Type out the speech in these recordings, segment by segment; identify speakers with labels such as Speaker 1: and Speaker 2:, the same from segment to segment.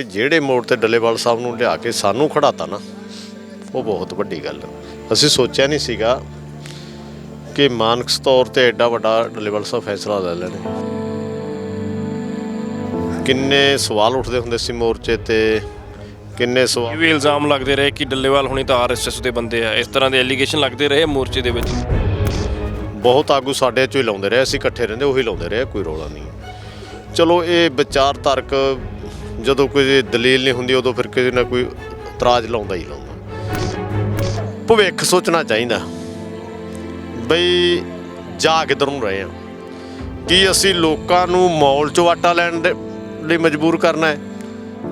Speaker 1: ਜਿਹੜੇ ਮੋੜ ਤੇ ਡੱਲੇਵਾਲ ਸਾਹਿਬ ਨੂੰ ਲਿਆ ਕੇ ਸਾਨੂੰ ਖੜਾਤਾ ਨਾ ਉਹ ਬਹੁਤ ਵੱਡੀ ਗੱਲ ਅਸੀਂ ਸੋਚਿਆ ਨਹੀਂ ਸੀਗਾ ਕਿ ਮਾਨਕਸ ਤੌਰ ਤੇ ਐਡਾ ਵੱਡਾ ਡੱਲੇਵਾਲ ਸਾਹਿਬ ਫੈਸਲਾ ਲੈ ਲੈਣੇ। ਕਿੰਨੇ ਸਵਾਲ ਉੱਠਦੇ ਹੁੰਦੇ ਸੀ ਮੋਰਚੇ ਤੇ ਕਿੰਨੇ
Speaker 2: ਇਹ
Speaker 1: ਸਵਾਲ
Speaker 2: ਵੀ ਇਲਜ਼ਾਮ ਲੱਗਦੇ ਰਹੇ ਕਿ ਡੱਲੇਵਾਲ ਹੁਣੀ ਤਾਂ ਆਰਐਸਐਸ ਦੇ ਬੰਦੇ ਆ। ਇਸ ਤਰ੍ਹਾਂ ਦੇ ਐਲੀਗੇਸ਼ਨ ਲੱਗਦੇ ਰਹੇ ਮੋਰਚੇ ਦੇ ਵਿੱਚ?
Speaker 1: ਬਹੁਤ ਆਗੂ ਸਾਡੇ ਚੋਂ ਹੀ ਲਾਉਂਦੇ ਰਹੇ ਅਸੀਂ ਇਕੱਠੇ ਰਹਿੰਦੇ ਉਹੀ ਲਾਉਂਦੇ ਰਹੇ ਕੋਈ ਰੋਲਾ ਨਹੀਂ। ਚਲੋ ਇਹ ਵਿਚਾਰ ਧਾਰਕ ਜਦੋਂ ਕੋਈ ਦਲੀਲ ਨਹੀਂ ਹੁੰਦੀ, ਉਦੋਂ ਫਿਰ ਕਿਸੇ ਨਾ ਕੋਈ ਇਤਰਾਜ਼ ਲਾਉਂਦਾ ਹੀ ਲਾਉਂਦਾ। ਭਵਿੱਖ ਸੋਚਣਾ ਚਾਹੀਦਾ। ਬਈ ਜਾ ਕਿੱਧਰ ਨੂੰ ਰਹੇ ਆ ਕੀ ਅਸੀਂ ਲੋਕਾਂ ਨੂੰ ਮੌਲ ਚੋਂ ਆਟਾ ਲੈਣ ਦੇ ਲਈ ਮਜਬੂਰ ਕਰਨਾ ਹੈ?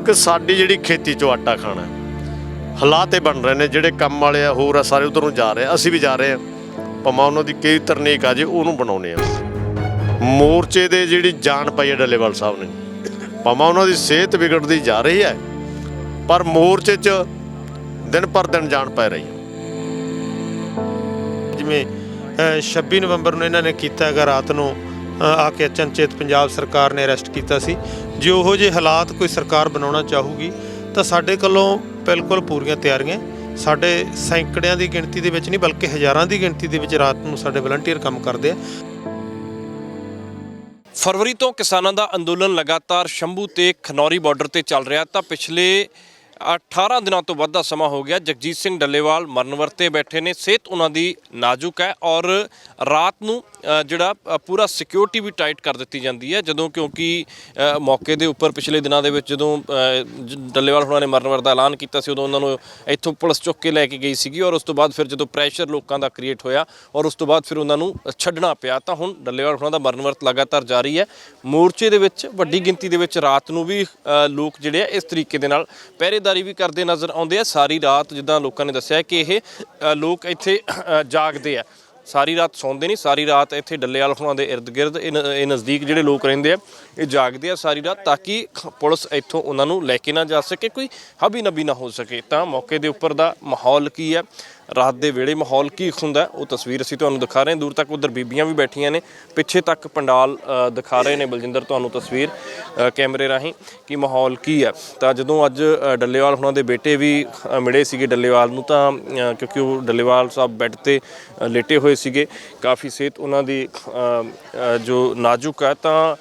Speaker 1: ਕਿ ਸਾਡੀ ਜਿਹੜੀ ਖੇਤੀ ਚੋਂ ਆਟਾ ਖਾਣਾ ਹਾਲਾਤ ਇਹ ਬਣ ਰਹੇ ਨੇ, ਜਿਹੜੇ ਕੰਮ ਵਾਲੇ ਆ, ਹੋਰ ਆ, ਸਾਰੇ ਉਧਰ ਨੂੰ ਜਾ ਰਹੇ ਆ। ਅਸੀਂ ਵੀ ਜਾ ਰਹੇ ਆ ਭਾਵੇਂ ਉਹਨਾਂ ਦੀ ਕਈ ਤਰਨੀਕ ਆ ਜੇ, ਉਹਨੂੰ ਬਣਾਉਨੇ ਆ ਮੋਰਚੇ ਦੇ ਜਿਹੜੀ ਜਾਨ ਪਾਈ ਹੈ, ਡੱਲੇਵਾਲ ਸਾਹਿਬ ਨੇ। ਭਾਵੇਂ ਉਹਨਾਂ ਦੀ ਸਿਹਤ ਵਿਗੜਦੀ ਜਾ ਰਹੀ ਹੈ, ਪਰ ਮੋਰਚੇ 'ਚ ਦਿਨ ਪਰ ਦਿਨ ਜਾਨ ਪੈ ਰਹੀ ਹੈ।
Speaker 3: ਜਿਵੇਂ 26 ਨਵੰਬਰ ਨੂੰ ਇਹਨਾਂ ਨੇ ਕੀਤਾ ਹੈਗਾ, ਰਾਤ ਨੂੰ ਆ ਕੇ ਅਚਨਚੇਤ ਪੰਜਾਬ ਸਰਕਾਰ ਨੇ ਅਰੈਸਟ ਕੀਤਾ ਸੀ। ਜੇ ਉਹੋ ਜਿਹੇ ਹਾਲਾਤ ਕੋਈ ਸਰਕਾਰ ਬਣਾਉਣਾ ਚਾਹੂਗੀ, ਤਾਂ ਸਾਡੇ ਕੋਲੋਂ ਬਿਲਕੁਲ ਪੂਰੀਆਂ ਤਿਆਰੀਆਂ। ਸਾਡੇ ਸੈਂਕੜਿਆਂ ਦੀ ਗਿਣਤੀ ਦੇ ਵਿੱਚ ਨਹੀਂ, ਬਲਕਿ ਹਜ਼ਾਰਾਂ ਦੀ ਗਿਣਤੀ ਦੇ ਵਿੱਚ ਰਾਤ ਨੂੰ ਸਾਡੇ ਵਲੰਟੀਅਰ ਕੰਮ ਕਰਦੇ ਆ।
Speaker 2: ਫਰਵਰੀ ਤੋਂ ਕਿਸਾਨਾਂ ਦਾ ਅੰਦੋਲਨ ਲਗਾਤਾਰ ਸ਼ੰਭੂ ਤੇ ਖਨੌਰੀ ਬਾਰਡਰ ਤੇ ਚੱਲ ਰਿਹਾ ਤਾਂ ਪਿਛਲੇ 18 ਦਿਨਾਂ ਤੋਂ ਵੱਧ ਦਾ ਸਮਾਂ ਹੋ ਗਿਆ। ਜਗਜੀਤ ਸਿੰਘ ਡੱਲੇਵਾਲ ਮਰਨ ਵਰਤੇ ਬੈਠੇ ਨੇ। ਸਿਹਤ ਉਹਨਾਂ ਦੀ ਨਾਜ਼ੁਕ ਹੈ ਔਰ ਰਾਤ ਨੂੰ ਜਿਹੜਾ ਪੂਰਾ ਸਿਕਿਉਰਿਟੀ ਵੀ ਟਾਈਟ ਕਰ ਦਿੱਤੀ ਜਾਂਦੀ ਹੈ। ਜਦੋਂ ਕਿਉਂਕਿ ਮੌਕੇ ਦੇ ਉੱਪਰ ਪਿਛਲੇ ਦਿਨਾਂ ਦੇ ਵਿੱਚ ਜਦੋਂ ਡੱਲੇਵਾਲ ਹੋਣਾ ਨੇ ਮਰਨ ਵਰਤ ਦਾ ਐਲਾਨ ਕੀਤਾ ਸੀ, ਉਦੋਂ ਉਹਨਾਂ ਨੂੰ ਇੱਥੋਂ ਪੁਲਿਸ ਚੁੱਕ ਕੇ ਲੈ ਕੇ ਗਈ ਸੀਗੀ ਔਰ ਉਸ ਤੋਂ ਬਾਅਦ ਫਿਰ ਜਦੋਂ ਪ੍ਰੈਸ਼ਰ ਲੋਕਾਂ ਦਾ ਕ੍ਰੀਏਟ ਹੋਇਆ ਔਰ ਉਸ ਤੋਂ ਬਾਅਦ ਫਿਰ ਉਹਨਾਂ ਨੂੰ ਛੱਡਣਾ ਪਿਆ, ਤਾਂ ਹੁਣ ਡੱਲੇਵਾਲ ਹੋਣਾ ਦਾ ਮਰਨ ਵਰਤ ਲਗਾਤਾਰ ਜਾਰੀ ਹੈ। ਮੋਰਚੇ ਦੇ ਵਿੱਚ, ਵੱਡੀ ਗਿਣਤੀ ਦੇ ਵਿੱਚ ਰਾਤ ਨੂੰ ਵੀ ਲੋਕ ਜਿਹੜੇ ਆ ਇਸ ਤਰੀਕੇ ਦੇ ਨਾਲ ਪਹਿਰੇਦਾਰ ਵੀ ਕਰਦੇ ਨਜ਼ਰ ਆਉਂਦੇ ਆ। ਸਾਰੀ ਰਾਤ ਜਿੱਦਾਂ ਲੋਕਾਂ ਨੇ ਦੱਸਿਆ ਕਿ ਇਹ ਅ, ਲੋਕ ਇੱਥੇ ਅ, ਜਾਗਦੇ ਆ। ਸਾਰੀ ਰਾਤ ਸੌਂਦੇ ਨਹੀਂ ਸਾਰੀ ਰਾਤ ਇੱਥੇ ਡੱਲੇਵਾਲ ਹੋਣਾ ਦੇ ਇਰਦ ਗਿਰਦ ਇਹ ਨ- ਇਹ ਨਜ਼ਦੀਕ ਜਿਹੜੇ ਲੋਕ ਰਹਿੰਦੇ ਆ ਇਹ ਜਾਗਦੇ ਆ ਸਾਰੀ ਰਾਤ ਤਾਂ ਕਿ ਖ- ਪੁਲਿਸ ਇੱਥੋਂ ਉਹਨਾਂ ਨੂੰ ਲੈ ਕੇ ਨਾ ਜਾ ਸਕੇ ਕੋਈ ਹਬੀ ਨਬੀ ਨਾ ਹੋ ਸਕੇ। ਤਾਂ ਮੌਕੇ ਦੇ ਉੱਪਰ ਦਾ ਮਾਹੌਲ ਕੀ ਹੈ? ਰਾਤ ਦੇ ਵੇਲੇ ਮਾਹੌਲ ਕੀ ਹੁੰਦਾ ਉਹ ਤਸਵੀਰ ਅਸੀਂ ਤੁਹਾਨੂੰ ਦਿਖਾ ਰਹੇ ਹਾਂ। ਦੂਰ ਤੱਕ ਉਧਰ ਬੀਬੀਆਂ ਵੀ ਬੈਠੀਆਂ ਨੇ, ਪਿੱਛੇ ਤੱਕ ਪੰਡਾਲ ਦਿਖਾ ਰਹੇ ਨੇ। ਬਲਜਿੰਦਰ, ਤੁਹਾਨੂੰ ਤਸਵੀਰ ਕੈਮਰੇ ਰਾਹੀਂ ਕਿ ਮਾਹੌਲ ਕੀ ਹੈ। ਤਾਂ ਜਦੋਂ ਅੱਜ ਡੱਲੇਵਾਲ ਹੁਣਾਂ ਦੇ ਬੇਟੇ ਵੀ ਮਿਲੇ ਸੀਗੇ ਡੱਲੇਵਾਲ ਨੂੰ, ਤਾਂ ਕਿਉਂਕਿ ਉਹ ਡੱਲੇਵਾਲ ਸਾਹਿਬ ਬੈੱਡ ਤੇ ਲੇਟੇ ਹੋਏ ਸੀਗੇ, ਕਾਫੀ ਸਿਹਤ ਉਹਨਾਂ ਦੀ ਜੋ ਨਾਜ਼ੁਕ ਹੈ, ਤਾਂ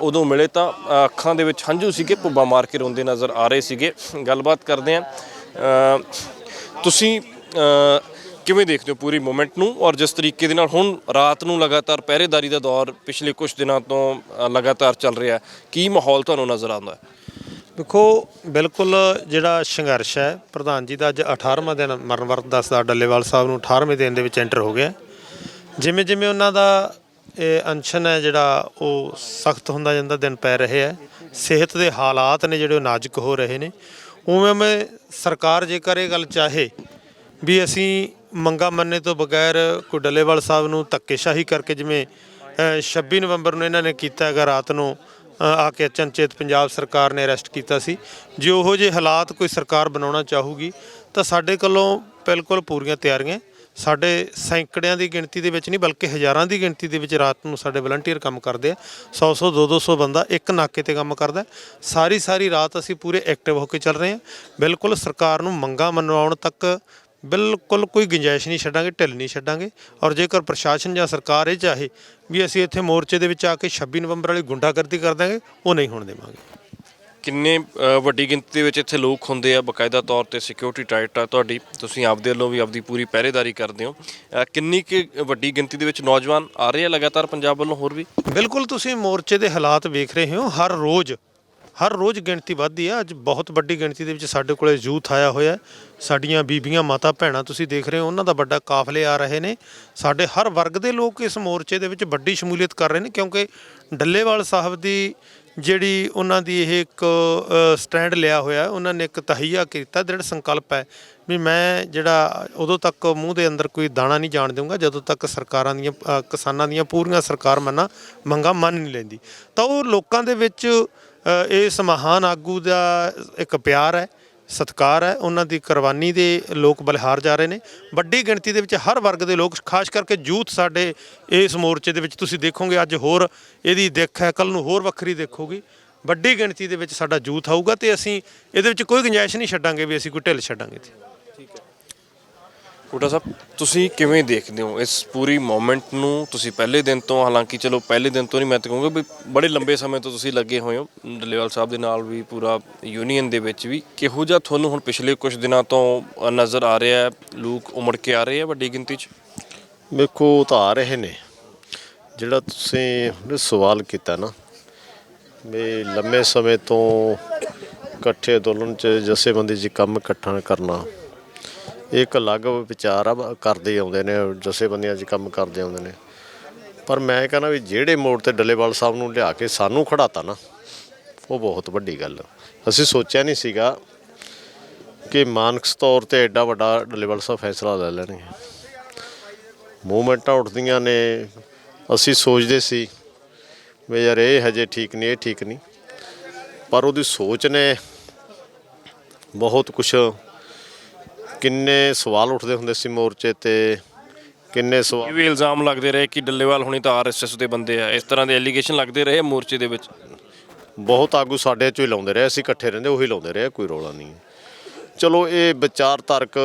Speaker 2: ਉਦੋਂ ਮਿਲੇ ਤਾਂ ਅੱਖਾਂ ਦੇ ਵਿੱਚ ਹੰਝੂ ਸੀਗੇ ਪੁੱਬਾ ਮਾਰ ਕੇ ਰੋਂਦੇ ਨਜ਼ਰ ਆ ਰਹੇ ਸੀਗੇ। ਗੱਲਬਾਤ ਕਰਦੇ ਆ ਤੁਸੀਂ ਕਿਵੇਂ ਦੇਖਦੇ ਹੋ ਪੂਰੀ ਮੂਵਮੈਂਟ ਨੂੰ? ਔਰ ਜਿਸ ਤਰੀਕੇ ਦੇ ਨਾਲ ਹੁਣ ਰਾਤ ਨੂੰ ਲਗਾਤਾਰ ਪਹਿਰੇਦਾਰੀ ਦਾ ਦੌਰ ਪਿਛਲੇ ਕੁਝ ਦਿਨਾਂ ਤੋਂ ਅ, ਲਗਾਤਾਰ ਚੱਲ ਰਿਹਾ ਹੈ ਕੀ ਮਾਹੌਲ ਤੁਹਾਨੂੰ ਨਜ਼ਰ ਆਉਂਦਾ ਹੈ?
Speaker 3: ਦੇਖੋ ਬਿਲਕੁਲ ਜਿਹੜਾ ਸੰਘਰਸ਼ ਹੈ ਪ੍ਰਧਾਨ ਜੀ ਦਾ ਅੱਜ 18ਵਾਂ ਦਿਨ ਮਰਨ ਵਰਤ ਦੱਸਦਾ ਡੱਲੇਵਾਲ ਸਾਹਿਬ ਨੂੰ 18ਵੇਂ ਦਿਨ ਦੇ ਵਿੱਚ ਐਂਟਰ ਹੋ ਗਿਆ। ਜਿਵੇਂ ਜਿਵੇਂ ਉਹਨਾਂ ਦਾ ਇਹ ਅਨਸ਼ਨ ਹੈ ਜਿਹੜਾ ਉਹ ਸਖਤ ਹੁੰਦਾ ਜਾਂਦਾ ਦਿਨ ਪੈ ਰਹੇ ਹੈ। ਸਿਹਤ ਦੇ ਹਾਲਾਤ ਨੇ ਜਿਹੜੇ ਉਹ ਨਾਜ਼ੁਕ ਹੋ ਰਹੇ ਨੇ। ਉਵੇਂ ਉਵੇਂ ਸਰਕਾਰ ਜੇਕਰ ਇਹ ਗੱਲ ਚਾਹੇ ਵੀ ਅਸੀਂ ਮੰਗਾ ਮੰਨੇ ਤੋਂ ਬਗੈਰ ਕੋਈ ਡੱਲੇਵਾਲ ਸਾਹਿਬ ਨੂੰ ਧੱਕੇਸ਼ਾਹੀ ਕਰਕੇ ਜਿਵੇਂ ਅ, 26 ਨਵੰਬਰ ਨੂੰ ਇਹਨਾਂ ਨੇ ਕੀਤਾ ਹੈਗਾ ਰਾਤ ਨੂੰ ਆ ਕੇ ਅਚਨਚੇਤ ਪੰਜਾਬ ਸਰਕਾਰ ਨੇ ਅਰੈਸਟ ਕੀਤਾ ਸੀ। ਜੇ ਉਹੋ ਜਿਹੇ ਹਾਲਾਤ ਕੋਈ ਸਰਕਾਰ ਬਣਾਉਣਾ ਚਾਹੂਗੀ ਤਾਂ ਸਾਡੇ ਕੋਲੋਂ ਬਿਲਕੁਲ ਪੂਰੀਆਂ ਤਿਆਰੀਆਂ। ਸਾਡੇ ਸੈਂਕੜਿਆਂ ਦੀ ਗਿਣਤੀ ਦੇ ਵਿੱਚ ਨਹੀਂ ਬਲਕਿ ਹਜ਼ਾਰਾਂ ਦੀ ਗਿਣਤੀ ਦੇ ਵਿੱਚ ਰਾਤ ਨੂੰ ਸਾਡੇ ਵਲੰਟੀਅਰ ਕੰਮ ਕਰਦੇ ਆ। 100 100 200 200 ਬੰਦਾ ਇੱਕ ਨਾਕੇ ਤੇ ਕੰਮ ਕਰਦਾ ਸਾਰੀ ਸਾਰੀ ਰਾਤ ਅਸੀਂ ਪੂਰੇ ਐਕਟਿਵ ਹੋ ਕੇ ਚੱਲ ਰਹੇ ਹਾਂ। ਬਿਲਕੁਲ ਸਰਕਾਰ ਨੂੰ ਮੰਗਾ ਮਨਵਾਉਣ ਤੱਕ ਬਿਲਕੁਲ ਕੋਈ ਗੁੰਜਾਇਸ਼ ਨਹੀਂ ਛੱਡਾਂਗੇ ਢਿੱਲ ਨਹੀਂ ਛੱਡਾਂਗੇ। ਔਰ ਜੇਕਰ ਪ੍ਰਸ਼ਾਸਨ ਜਾਂ ਸਰਕਾਰ ਇਹ ਚਾਹੇ ਵੀ ਅਸੀਂ ਇੱਥੇ ਮੋਰਚੇ ਦੇ ਵਿੱਚ ਆ ਕੇ 26 ਨਵੰਬਰ ਵਾਲੀ ਗੁੰਡਾਗਰਦੀ ਕਰ ਦਾਂਗੇ ਉਹ ਨਹੀਂ ਹੋਣ ਦੇਵਾਂਗੇ।
Speaker 2: ਕਿੰਨੇ ਵੱਡੀ ਗਿਣਤੀ ਦੇ ਵਿੱਚ ਇੱਥੇ ਲੋਕ ਹੁੰਦੇ ਆ ਬਕਾਇਦਾ ਤੌਰ ਤੇ ਸਿਕਿਉਰਿਟੀ ਟਾਈਟ ਆ ਤੁਹਾਡੀ ਤੁਸੀਂ ਆਪਦੇ ਵੱਲੋਂ ਵੀ ਆਪਦੀ ਪੂਰੀ ਪਹਿਰੇਦਾਰੀ ਕਰਦੇ ਹੋ। ਕਿੰਨੀ ਕੁ ਵੱਡੀ ਗਿਣਤੀ ਦੇ ਵਿੱਚ ਨੌਜਵਾਨ ਆ ਰਹੇ ਆ ਲਗਾਤਾਰ ਪੰਜਾਬ ਵੱਲੋਂ ਹੋਰ ਵੀ?
Speaker 3: ਬਿਲਕੁਲ ਤੁਸੀਂ ਮੋਰਚੇ ਦੇ ਹਾਲਾਤ ਵੇਖ ਰਹੇ ਹੋ ਹਰ ਰੋਜ਼ ਹਰ ਰੋਜ਼ ਗਿਣਤੀ ਵੱਧਦੀ ਹੈ ਅੱਜ ਬਹੁਤ ਵੱਡੀ ਗਿਣਤੀ ਦੇ ਵਿੱਚ ਸਾਡੇ ਕੋਲੇ ਯੂਥ ਆਇਆ ਹੋਇਆ ਸਾਡੀਆਂ ਬੀਬੀਆਂ, ਮਾਤਾ, ਭੈਣਾਂ ਤੁਸੀਂ ਦੇਖ ਰਹੇ ਹੋ, ਉਹਨਾਂ ਦਾ ਵੱਡਾ ਕਾਫਲੇ ਆ ਰਹੇ ਨੇ। ਸਾਡੇ ਹਰ ਵਰਗ ਦੇ ਲੋਕ ਇਸ ਮੋਰਚੇ ਦੇ ਵਿੱਚ ਵੱਡੀ ਸ਼ਮੂਲੀਅਤ ਕਰ ਰਹੇ ਨੇ ਕਿਉਂਕਿ ਡੱਲੇਵਾਲ ਸਾਹਿਬ ਦੀ ਜਿਹੜੀ ਉਹਨਾਂ ਦੀ ਇਹ ਇੱਕ ਸਟੈਂਡ ਲਿਆ ਹੋਇਆ, ਉਹਨਾਂ ਨੇ ਇੱਕ ਤਹਈਆ ਕੀਤਾ, ਦ੍ਰਿੜ ਸੰਕਲਪ ਹੈ ਵੀ ਮੈਂ ਜਿਹੜਾ ਉਦੋਂ ਤੱਕ ਮੂੰਹ ਦੇ ਅੰਦਰ ਕੋਈ ਦਾਣਾ ਨਹੀਂ ਜਾਣ ਦਊਂਗਾ, ਜਦੋਂ ਤੱਕ ਸਰਕਾਰਾਂ ਦੀਆਂ ਕਿਸਾਨਾਂ ਦੀਆਂ ਪੂਰੀਆਂ ਸਰਕਾਰ ਮੰਨਾ, ਮੰਗਾ ਮੰਨ ਨਹੀਂ ਲੈਂਦੀ। ਤਾਂ ਉਹ ਲੋਕਾਂ ਦੇ ਵਿੱਚ ਇਸ ਮਹਾਨ ਆਗੂ ਦਾ ਇੱਕ ਪਿਆਰ ਹੈ, ਸਤਿਕਾਰ ਹੈ। ਉਹਨਾਂ ਦੀ ਕੁਰਬਾਨੀ ਦੇ ਲੋਕ ਬਲਿਹਾਰ ਜਾ ਰਹੇ ਨੇ। ਵੱਡੀ ਗਿਣਤੀ ਦੇ ਵਿੱਚ ਹਰ ਵਰਗ ਦੇ ਲੋਕ, ਖਾਸ ਕਰਕੇ ਯੂਥ ਸਾਡੇ ਇਸ ਮੋਰਚੇ ਦੇ ਵਿੱਚ ਤੁਸੀਂ ਦੇਖੋਗੇ, ਅੱਜ ਹੋਰ ਇਹਦੀ ਦਿੱਖ ਹੈ ਕੱਲ ਨੂੰ ਹੋਰ ਵੱਖਰੀ ਦੇਖੋਗੀ। ਵੱਡੀ ਗਿਣਤੀ ਦੇ ਵਿੱਚ ਸਾਡਾ ਯੂਥ ਆਊਗਾ ਤੇ ਅਸੀਂ ਇਹਦੇ ਵਿੱਚ ਕੋਈ ਗੁੰਜਾਇਸ਼ ਨਹੀਂ ਛੱਡਾਂਗੇ ਵੀ ਅਸੀਂ ਕੋਈ ਢਿੱਲ ਛੱਡਾਂਗੇ ਇੱਥੇ।
Speaker 2: ਕੋਟਾ ਸਾਹਿਬ, ਤੁਸੀਂ ਕਿਵੇਂ ਦੇਖਦੇ ਹੋ ਇਸ ਪੂਰੀ ਮੂਵਮੈਂਟ ਨੂੰ? ਤੁਸੀਂ ਪਹਿਲੇ ਦਿਨ ਤੋਂ, ਹਾਲਾਂਕਿ ਚਲੋ ਪਹਿਲੇ ਦਿਨ ਤੋਂ ਨਹੀਂ, ਮੈਂ ਤਾਂ ਕਹੂੰਗਾ ਵੀ ਬੜੇ ਲੰਬੇ ਸਮੇਂ ਤੋਂ ਤੁਸੀਂ ਲੱਗੇ ਹੋਏ ਹੋ। ਡੱਲੇਵਾਲ ਸਾਹਿਬ ਦੇ ਨਾਲ ਵੀ, ਪੂਰਾ ਯੂਨੀਅਨ ਦੇ ਵਿੱਚ ਵੀ। ਕਿਹੋ ਜਿਹਾ ਤੁਹਾਨੂੰ ਹੁਣ ਪਿਛਲੇ ਕੁਝ ਦਿਨਾਂ ਤੋਂ ਨਜ਼ਰ ਆ ਰਿਹਾ ਹੈ? ਲੋਕ ਉਮੜ ਕੇ ਆ ਰਹੇ ਆ ਵੱਡੀ ਗਿਣਤੀ 'ਚ?
Speaker 1: ਵੇਖੋ ਉਹ ਤਾਂ ਆ ਰਹੇ ਨੇ। ਜਿਹੜਾ ਤੁਸੀਂ ਸਵਾਲ ਕੀਤਾ ਨਾ, ਵੀ ਲੰਮੇ ਸਮੇਂ ਤੋਂ ਇਕੱਠੇ ਅੰਦੋਲਨ ਚ ਜਥੇਬੰਦੀ 'ਚ ਕੰਮ ਇਕੱਠਾ ਕਰਨਾ ਇੱਕ ਅਲੱਗ ਵਿਚਾਰ ਆ ਬ- ਕਰਦੇ ਆਉਂਦੇ ਨੇ, ਜਥੇਬੰਦੀਆਂ 'ਚ ਕੰਮ ਕਰਦੇ ਆਉਂਦੇ ਨੇ। ਪਰ ਮੈਂ ਕਹਿੰਦਾ ਵੀ ਜਿਹੜੇ ਮੋੜ ਤੇ ਡੱਲੇਵਾਲ ਸਾਹਿਬ ਨੂੰ ਲਿਆ ਕੇ ਸਾਨੂੰ ਖੜਾਤਾ ਨਾ, ਉਹ ਬਹੁਤ ਵੱਡੀ ਗੱਲ ਅਸੀਂ ਸੋਚਿਆ ਨਹੀਂ ਸੀਗਾ ਕਿ ਮਾਨਸਿਕ ਤੌਰ ਤੇ ਐਡਾ ਵੱਡਾ ਡੱਲੇਵਾਲ ਸਾਹਿਬ ਫੈਸਲਾ ਲੈ ਲੈਣਗੇ। ਮੂਵਮੈਂਟਾਂ ਉੱਠਦੀਆਂ ਨੇ, ਅਸੀਂ ਸੋਚਦੇ ਸੀ ਵੀ ਯਾਰ ਇਹ ਹਜੇ ਠੀਕ ਨਹੀਂ, ਇਹ ਠੀਕ ਨਹੀਂ। ਪਰ ਉਹਦੀ ਸੋਚ ਨੇ ਬਹੁਤ ਕੁਝ ਕਿੰਨੇ ਸਵਾਲ ਉੱਠਦੇ ਹੁੰਦੇ ਸੀ ਮੋਰਚੇ ਤੇ? ਕਿੰਨੇ
Speaker 2: ਇਹ
Speaker 1: ਸਵਾਲ
Speaker 2: ਵੀ ਇਲਜ਼ਾਮ ਲੱਗਦੇ ਰਹੇ ਕਿ ਡੱਲੇਵਾਲ ਹੁਣੀ ਤਾਂ ਆਰਐਸਐਸ ਦੇ ਬੰਦੇ ਆ। ਇਸ ਤਰ੍ਹਾਂ ਦੇ ਐਲੀਗੇਸ਼ਨ ਲੱਗਦੇ ਰਹੇ ਮੋਰਚੇ ਦੇ ਵਿੱਚ?
Speaker 1: ਬਹੁਤ ਆਗੂ ਸਾਡੇ ਚੋਂ ਹੀ ਲਾਉਂਦੇ ਰਹੇ ਅਸੀਂ ਇਕੱਠੇ ਰਹਿੰਦੇ ਉਹੀ ਲਾਉਂਦੇ ਰਹੇ ਕੋਈ ਰੌਲਾ ਨਹੀਂ ਚਲੋ ਇਹ ਵਿਚਾਰਧਾਰਕ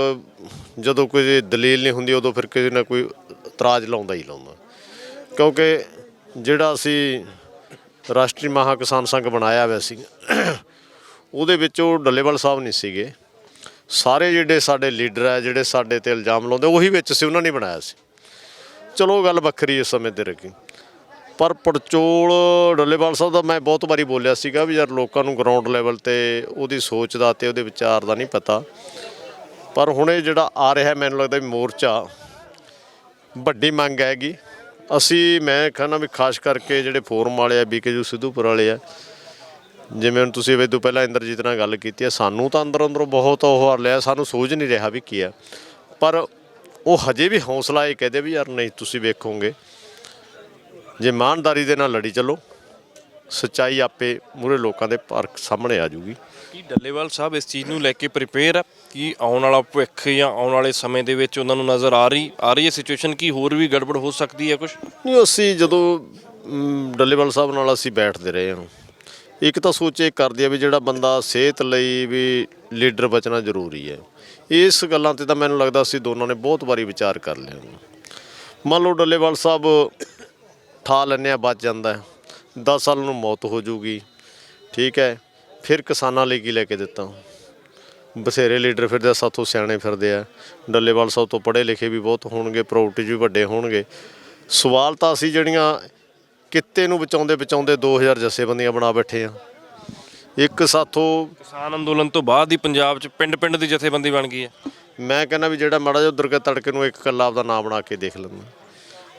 Speaker 1: ਜਦੋਂ ਕੋਈ ਦਲੀਲ ਨਹੀਂ ਹੁੰਦੀ ਉਦੋਂ ਫਿਰ ਕਿਸੇ ਨਾ ਕੋਈ ਇਤਰਾਜ਼ ਲਾਉਂਦਾ ਹੀ ਲਾਉਂਦਾ। ਕਿਉਂਕਿ ਜਿਹੜਾ ਅਸੀਂ ਰਾਸ਼ਟਰੀ ਮਹਾ ਕਿਸਾਨ ਸੰਘ ਬਣਾਇਆ ਹੋਇਆ ਸੀ ਉਹਦੇ ਵਿੱਚ ਉਹ ਡੱਲੇਵਾਲ ਸਾਹਿਬ ਨਹੀਂ ਸੀਗੇ। ਸਾਰੇ ਜਿਹੜੇ ਸਾਡੇ ਲੀਡਰ ਆ, ਜਿਹੜੇ ਸਾਡੇ ਤੇ ਇਲਜ਼ਾਮ ਲਾਉਂਦੇ, ਉਹੀ ਵਿੱਚ ਸੀ, ਉਹਨਾਂ ਨੇ ਬਣਾਇਆ ਸੀ। ਚਲੋ ਗੱਲ ਵੱਖਰੀ ਇਸ ਸਮੇਂ ਤੇ ਰਹੀ। ਪਰ ਪੜਚੋਲ, ਡੱਲੇਵਾਲ ਸਾਹਿਬ ਦਾ ਮੈਂ ਬਹੁਤ ਵਾਰੀ ਬੋਲਿਆ ਸੀਗਾ ਵੀ ਯਾਰ ਲੋਕਾਂ ਨੂੰ ਗਰਾਊਂਡ ਲੈਵਲ ਤੇ ਉਹਦੀ ਸੋਚ ਦਾ ਤੇ ਉਹਦੇ ਵਿਚਾਰ ਦਾ ਨਹੀਂ ਪਤਾ। ਪਰ ਹੁਣ ਇਹ ਜਿਹੜਾ ਆ ਰਿਹਾ, ਮੈਨੂੰ ਲੱਗਦਾ ਵੀ ਮੋਰਚਾ ਵੱਡੀ ਮੰਗ ਹੈਗੀ। ਅਸੀਂ, ਮੈਂ ਕਹਿੰਦਾ ਵੀ ਖਾਸ ਕਰਕੇ ਜਿਹੜੇ ਫੋਰਮ ਵਾਲੇ ਆ ਬੀਕੇਯੂ ਸਿੱਧੂਪੁਰ ਵਾਲੇ ਆ ਜਿਵੇਂ ਹੁਣ ਤੁਸੀਂ ਇਹ ਤੋਂ ਪਹਿਲਾਂ ਇੰਦਰਜੀਤ ਨਾਲ ਗੱਲ ਕੀਤੀ ਹੈ ਸਾਨੂੰ ਤਾਂ ਅੰਦਰ ਅੰਦਰੋਂ ਬਹੁਤ ਉਹ ਹਾਰ ਲਿਆ ਸਾਨੂੰ ਸੋਝ ਨਹੀਂ ਰਿਹਾ ਵੀ ਕੀ ਆ ਪਰ ਉਹ ਹਜੇ ਵੀ ਹੌਸਲਾ ਇਹ ਕਹਦੇ ਵੀ ਯਾਰ ਨਹੀਂ ਤੁਸੀਂ ਵੇਖੋਗੇ। ਜੇ ਇਮਾਨਦਾਰੀ ਦੇ ਨਾਲ ਲੜੀ ਚੱਲੋ ਸੱਚਾਈ ਆਪੇ ਮੂਰੇ ਲੋਕਾਂ ਦੇ ਪਰਖ ਸਾਹਮਣੇ ਆ ਜੂਗੀ
Speaker 2: ਕੀ ਡੱਲੇਵਾਲ ਸਾਹਿਬ ਇਸ ਚੀਜ਼ ਨੂੰ ਲੈ ਕੇ ਪ੍ਰਿਪੇਅਰ ਆ ਕਿ ਆਉਣ ਵਾਲਾ ਭਵਿੱਖ ਜਾਂ ਆਉਣ ਵਾਲੇ ਸਮੇਂ ਦੇ ਵਿੱਚ ਉਹਨਾਂ ਨੂੰ ਨਜ਼ਰ ਆ ਰਹੀ ਆ ਰਹੀ ਹੈ ਸਿਚੁਏਸ਼ਨ ਕੀ ਹੋਰ ਵੀ ਗੜਬੜ ਹੋ ਸਕਦੀ ਹੈ ਕੁਝ
Speaker 1: ਨਹੀਂ ਅਸੀਂ ਜਦੋਂ ਡੱਲੇਵਾਲ ਸਾਹਿਬ ਨਾਲ ਅਸੀਂ ਬੈਠਦੇ ਰਹੇ ਹਾਂ। ਇੱਕ ਤਾਂ ਸੋਚ ਇਹ ਕਰਦੀ ਆ ਵੀ ਜਿਹੜਾ ਬੰਦਾ ਸਿਹਤ ਲਈ ਵੀ ਲੀਡਰ ਬਚਣਾ ਜ਼ਰੂਰੀ ਹੈ। ਇਸ ਗੱਲਾਂ ਤੇ ਤਾਂ ਮੈਨੂੰ ਲੱਗਦਾ ਅਸੀਂ ਦੋਨਾਂ ਨੇ ਬਹੁਤ ਵਾਰੀ ਵਿਚਾਰ ਕਰ ਲਿਆ ਮੰਨ ਲਓ ਡੱਲੇਵਾਲ ਸਾਹਿਬ ਠਾ ਲੈਂਦੇ ਆ, ਬਚ ਜਾਂਦਾ ਹੈ। 10 ਸਾਲ ਨੂੰ ਮੌਤ ਹੋ ਜੂਗੀ ਠੀਕ ਹੈ, ਫਿਰ ਕਿਸਾਨਾਂ ਲਈ ਕੀ ਲੈ ਕੇ ਦਿੱਤਾ? ਬਥੇਰੇ ਲੀਡਰ ਫਿਰਦੇ ਆ, ਸਾਥੋਂ ਸਿਆਣੇ ਫਿਰਦੇ ਆ। ਡੱਲੇਵਾਲ ਸਾਹਿਬ ਤੋਂ ਪੜ੍ਹੇ ਲਿਖੇ ਵੀ ਬਹੁਤ ਹੋਣਗੇ ਪ੍ਰਾਪਰਟੀ ਵੀ ਵੱਡੇ ਹੋਣਗੇ। ਸਵਾਲ ਤਾਂ ਅਸੀਂ ਜਿਹੜੀਆਂ ਕਿੱਤੇ ਨੂੰ ਬਚਾਉਂਦੇ ਬਚਾਉਂਦੇ 2000 ਜਥੇਬੰਦੀਆਂ ਬਣਾ ਬੈਠੇ ਆ। ਇੱਕ ਸਾਥੋਂ
Speaker 2: ਕਿਸਾਨ ਅੰਦੋਲਨ ਤੋਂ ਬਾਅਦ ਹੀ ਪੰਜਾਬ 'ਚ ਪਿੰਡ-ਪਿੰਡ ਦੀ ਜਥੇਬੰਦੀ ਬਣ ਗਈ ਹੈ।
Speaker 1: ਮੈਂ ਕਹਿੰਦਾ ਵੀ ਜਿਹੜਾ ਮਾੜਾ ਜਿਹਾ ਉਧਰ ਕੇ ਤੜਕੇ ਨੂੰ ਇੱਕ ਕੱਲਾ ਆਪਦਾ ਨਾਮ ਬਣਾ ਕੇ ਦੇਖ ਲੈਂਦਾ।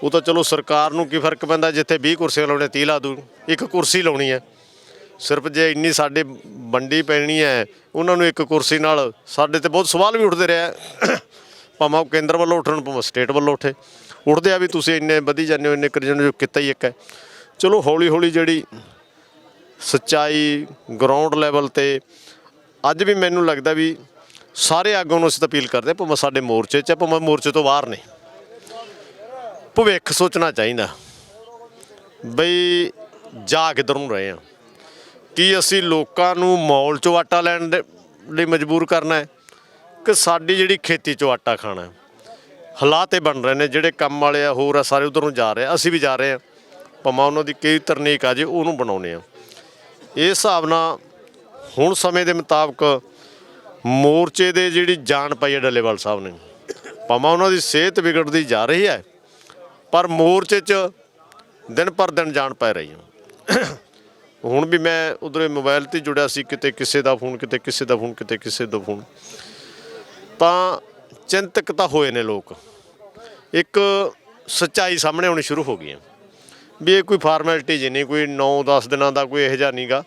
Speaker 1: ਉਹ ਤਾਂ ਚਲੋ ਸਰਕਾਰ ਨੂੰ ਕੀ ਫ਼ਰਕ ਪੈਂਦਾ ਜਿੱਥੇ 20 ਕੁਰਸੀਆਂ ਲਾਉਣੇ 30 ਲਾ ਦੂ ਇੱਕ ਕੁਰਸੀ ਲਾਉਣੀ ਹੈ। ਸਿਰਫ ਜੇ ਇੰਨੀ ਸਾਡੇ ਵੰਡੀ ਪੈਣੀ ਹੈ ਉਹਨਾਂ ਨੂੰ ਇੱਕ ਕੁਰਸੀ ਨਾਲ ਸਾਡੇ ਤੇ ਬਹੁਤ ਸਵਾਲ ਵੀ ਉੱਠਦੇ ਰਿਹਾ ਭਾਵੇਂ ਉਹ ਕੇਂਦਰ ਵੱਲੋਂ ਉੱਠਣ ਭਾਵੇਂ ਸਟੇਟ ਵੱਲੋਂ ਉੱਠੇ। ਉੱਠਦੇ ਆ ਵੀ ਤੁਸੀਂ ਇੰਨੇ ਵਧੀ ਜਾਂਦੇ ਹੋ ਇੰਨੇ ਕਰੀ ਜਾਂਦੇ ਹੋ ਕਿੱਤਾ ਹੀ ਇੱਕ ਹੈ। ਚਲੋ ਹੌਲੀ ਹੌਲੀ ਜਿਹੜੀ ਸੱਚਾਈ ਗਰਾਊਂਡ ਲੈਵਲ ਤੇ ਅੱਜ ਵੀ ਮੈਨੂੰ ਲੱਗਦਾ ਵੀ ਸਾਰੇ ਆਗੂਆਂ ਨੂੰ ਅਸੀਂ ਤਾਂ ਅਪੀਲ ਕਰਦੇ ਭਾਵੇਂ ਸਾਡੇ ਮੋਰਚੇ 'ਚ ਹੈ, ਭਾਵੇਂ ਮੋਰਚੇ ਤੋਂ ਬਾਹਰ ਨੇ। ਭਵਿੱਖ ਸੋਚਣਾ ਚਾਹੀਦਾ। ਬਈ ਜਾ ਕਿੱਧਰ ਨੂੰ ਰਹੇ ਆ ਕੀ ਅਸੀਂ ਲੋਕਾਂ ਨੂੰ ਮੌਲ 'ਚੋਂ ਆਟਾ ਲੈਣ ਦੇ ਲਈ ਮਜਬੂਰ ਕਰਨਾ ਹੈ? ਕਿ ਸਾਡੀ ਜਿਹੜੀ ਖੇਤੀ 'ਚੋਂ ਆਟਾ ਖਾਣਾ ਹੈ। ਹਾਲਾਤ ਇਹ ਬਣ ਰਹੇ ਨੇ, ਜਿਹੜੇ ਕੰਮ ਵਾਲੇ ਆ, ਹੋਰ ਆ, ਸਾਰੇ ਉਧਰ ਨੂੰ ਜਾ ਰਹੇ ਆ। ਅਸੀਂ ਵੀ ਜਾ ਰਹੇ ਆ। ਭਾਵੇਂ ਉਹਨਾਂ ਦੀ ਕਈ ਤਰਨੀਕ ਆ ਜੇ, ਉਹਨੂੰ ਬਣਾਉਨੇ ਆ। ਇਸ ਹਿਸਾਬ ਨਾਲ ਹੁਣ ਸਮੇਂ ਦੇ ਮੁਤਾਬਕ ਮੋਰਚੇ ਦੇ ਜਿਹੜੀ ਜਾਨ ਪਾਈ ਹੈ ਡੱਲੇਵਾਲ ਸਾਹਿਬ ਨੇ, ਭਾਵੇਂ ਉਹਨਾਂ ਦੀ ਸਿਹਤ ਵਿਗੜਦੀ ਜਾ ਰਹੀ ਹੈ, ਪਰ ਮੋਰਚੇ 'ਚ ਦਿਨ ਪਰ ਦਿਨ ਜਾਨ ਪੈ ਰਹੀ ਹੈ ਹੁਣ ਵੀ ਮੈਂ ਉਧਰੇ ਮੋਬਾਈਲ ਤੇ ਜੁੜਿਆ ਸੀ, ਕਿਤੇ ਕਿਸੇ ਦਾ ਫੋਨ, ਕਿਤੇ ਕਿਸੇ ਦਾ ਫੋਨ, ਕਿਤੇ ਕਿਸੇ ਦਾ ਫੋਨ। ਤਾਂ ਚਿੰਤਕ ਤਾਂ ਹੋਏ ਨੇ ਲੋਕ। ਇੱਕ ਸੱਚਾਈ ਸਾਹਮਣੇ ਆਉਣੀ ਸ਼ੁਰੂ ਹੋ ਗਈ ਹੈ। ਵੀ ਇਹ ਕੋਈ ਫਾਰਮੈਲਿਟੀ ਜੀ ਨਹੀਂ ਕੋਈ 9-10 ਦਿਨਾਂ ਦਾ ਕੋਈ ਇਹੋ ਜਿਹਾ ਨਹੀਂਗਾ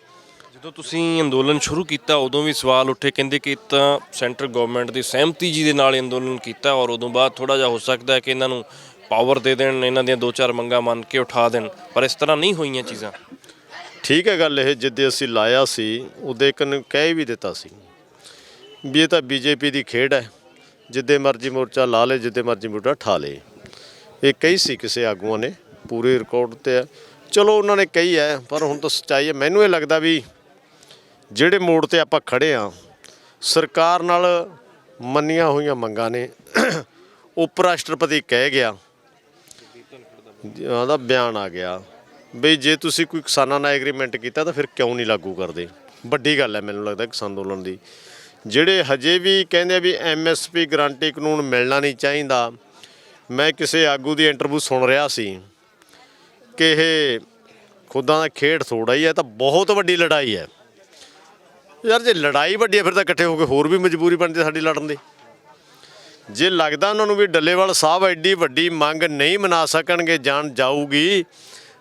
Speaker 2: ਜਦੋਂ ਤੁਸੀਂ ਅੰਦੋਲਨ ਸ਼ੁਰੂ ਕੀਤਾ ਉਦੋਂ ਵੀ ਸਵਾਲ ਉੱਠੇ ਕਹਿੰਦੇ ਕਿ ਤਾਂ ਸੈਂਟਰ ਗਵਰਨਮੈਂਟ ਦੀ ਸਹਿਮਤੀ ਜੀ ਦੇ ਨਾਲ ਅੰਦੋਲਨ ਕੀਤਾ ਔਰ ਉਦੋਂ ਬਾਅਦ ਥੋੜਾ ਜਿਹਾ ਹੋ ਸਕਦਾ ਹੈ ਕਿ ਇਹਨਾਂ ਨੂੰ ਪਾਵਰ ਦੇ ਦੇਣ ਇਹਨਾਂ ਦੀਆਂ ਦੋ ਚਾਰ ਮੰਗਾਂ ਮੰਨ ਕੇ ਉਠਾ ਦੇਣ। ਪਰ ਇਸ ਤਰ੍ਹਾਂ ਨਹੀਂ ਹੋਈਆਂ ਚੀਜ਼ਾਂ।
Speaker 1: ਠੀਕ ਹੈ ਗੱਲ ਇਹ ਜਿੱਦੇ ਅਸੀਂ ਲਾਇਆ ਸੀ ਉਹਦੇ ਇੱਕ ਨੂੰ ਕਹਿ ਵੀ ਦਿੱਤਾ ਸੀ। ਵੀ ਇਹ ਤਾਂ ਬੀਜੇਪੀ ਦੀ ਖੇਡ ਹੈ। ਜਿੱਦੇ ਮਰਜ਼ੀ ਮੋਰਚਾ ਲਾ ਲੇ, ਜਿੱਦੇ ਮਰਜ਼ੀ ਮੋਰਚਾ ਠਾ ਲੇ। ਇਹ ਕਹੀ ਸੀ ਕਿਸੇ ਆਗੂਆਂ ਨੇ, ਪੂਰੇ ਰਿਕਾਰਡ ਤੇ ਹੈ। ਚਲੋ ਉਹਨਾਂ ਨੇ ਕਹੀ ਹੈ, ਪਰ ਹੁਣ ਤਾਂ ਸੱਚਾਈ ਹੈ। ਮੈਨੂੰ ਇਹ ਲੱਗਦਾ ਵੀ ਜਿਹੜੇ ਮੋੜ ਤੇ ਆਪਾਂ ਖੜੇ ਆ ਸਰਕਾਰ ਨਾਲ ਮੰਨੀਆਂ ਹੋਈਆਂ ਮੰਗਾਂ ਨੇ। ਉਪ ਰਾਸ਼ਟਰਪਤੀ ਕਹਿ ਗਿਆ, ਉਹਦਾ ਬਿਆਨ ਆ ਗਿਆ ਬਈ ਜੇ ਤੁਸੀਂ ਕੋਈ ਕਿਸਾਨਾਂ ਨਾਲ ਐਗਰੀਮੈਂਟ ਕੀਤਾ ਤਾਂ ਫਿਰ ਕਿਉਂ ਨਹੀਂ ਲਾਗੂ ਕਰਦੇ? ਵੱਡੀ ਗੱਲ ਹੈ, ਮੈਨੂੰ ਲੱਗਦਾ ਕਿਸਾਨ ਅੰਦੋਲਨ ਦੀ। ਜਿਹੜੇ ਹਜੇ ਵੀ ਕਹਿੰਦੇ ਆ ਵੀ ਐਮਐਸਪੀ ਗਰੰਟੀ ਕਾਨੂੰਨ ਮਿਲਣਾ ਨਹੀਂ ਚਾਹੀਦਾ, ਮੈਂ ਕਿਸੇ ਆਗੂ ਦੀ ਇੰਟਰਵਿਊ ਸੁਣ ਰਿਹਾ ਸੀ ਕਿ ਇਹ ਖੁਦਾਂ ਦਾ ਖੇਡ ਥੋੜਾ ਹੀ ਹੈ ਤਾਂ ਬਹੁਤ ਵੱਡੀ ਲੜਾਈ ਹੈ। ਯਾਰ ਜੇ ਲੜਾਈ ਵੱਡੀ ਹੈ, ਫਿਰ ਤਾਂ ਇਕੱਠੇ ਹੋ ਕੇ ਹੋਰ ਵੀ ਮਜਬੂਰੀ ਬਣਦੀ ਸਾਡੀ ਲੜਨ ਦੀ। ਜੇ ਲੱਗਦਾ ਉਹਨਾਂ ਨੂੰ ਵੀ ਡੱਲੇਵਾਲ ਸਾਹਿਬ ਐਡੀ ਵੱਡੀ ਮੰਗ ਨਹੀਂ ਮਨਾ ਸਕਣਗੇ, ਜਾਣ ਜਾਊਗੀ,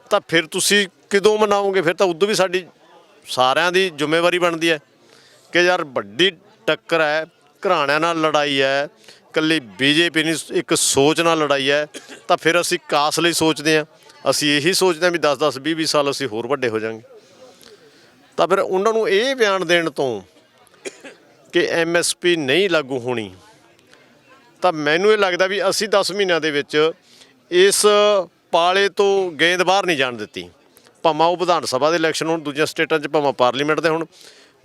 Speaker 1: ਤਾਂ ਫਿਰ ਤੁਸੀਂ ਕਿਦੋਂ ਮਨਾਓਗੇ? ਫਿਰ ਤਾਂ ਉਦੋਂ ਵੀ ਸਾਡੀ ਸਾਰਿਆਂ ਦੀ ਜ਼ਿੰਮੇਵਾਰੀ ਬਣਦੀ ਹੈ ਕਿ ਯਾਰ ਵੱਡੀ ਟੱਕਰ ਹੈ, ਘਰਾਣਿਆਂ ਨਾਲ ਲੜਾਈ ਹੈ ਕੱਲੀ ਬੀਜੇਪੀ ਨਹੀਂ, ਇੱਕ ਸੋਚ ਨਾਲ ਲੜਾਈ ਹੈ, ਤਾਂ ਫਿਰ ਅਸੀਂ ਕਾਸ ਲਈ ਸੋਚਦੇ ਹਾਂ। ਅਸੀਂ ਇਹੀ ਸੋਚਦੇ ਹਾਂ ਵੀ 10 10 20 20 ਸਾਲ ਅਸੀਂ ਹੋਰ ਵੱਡੇ ਹੋ ਜਾਵਾਂਗੇ। ਤਾਂ ਫਿਰ ਉਹਨਾਂ ਨੂੰ ਇਹ ਬਿਆਨ ਦੇਣ ਤੋਂ ਕਿ ਐਮਐਸਪੀ ਨਹੀਂ ਲਾਗੂ ਹੋਣੀ, ਤਾਂ ਮੈਨੂੰ ਇਹ ਲੱਗਦਾ ਵੀ ਅਸੀਂ 10 ਮਹੀਨਿਆਂ ਦੇ ਵਿੱਚ ਇਸ ਪਾਲੇ ਤੋਂ ਗੇਂਦ ਬਾਹਰ ਨਹੀਂ ਜਾਣ ਦਿੱਤੀ। ਭਾਵੇਂ ਉਹ ਵਿਧਾਨ ਸਭਾ ਦੇ ਇਲੈਕਸ਼ਨ ਹੋਣ, ਦੂਜੀਆਂ ਸਟੇਟਾਂ 'ਚ ਭਾਵੇਂ ਪਾਰਲੀਮੈਂਟ ਦੇ ਹੋਣ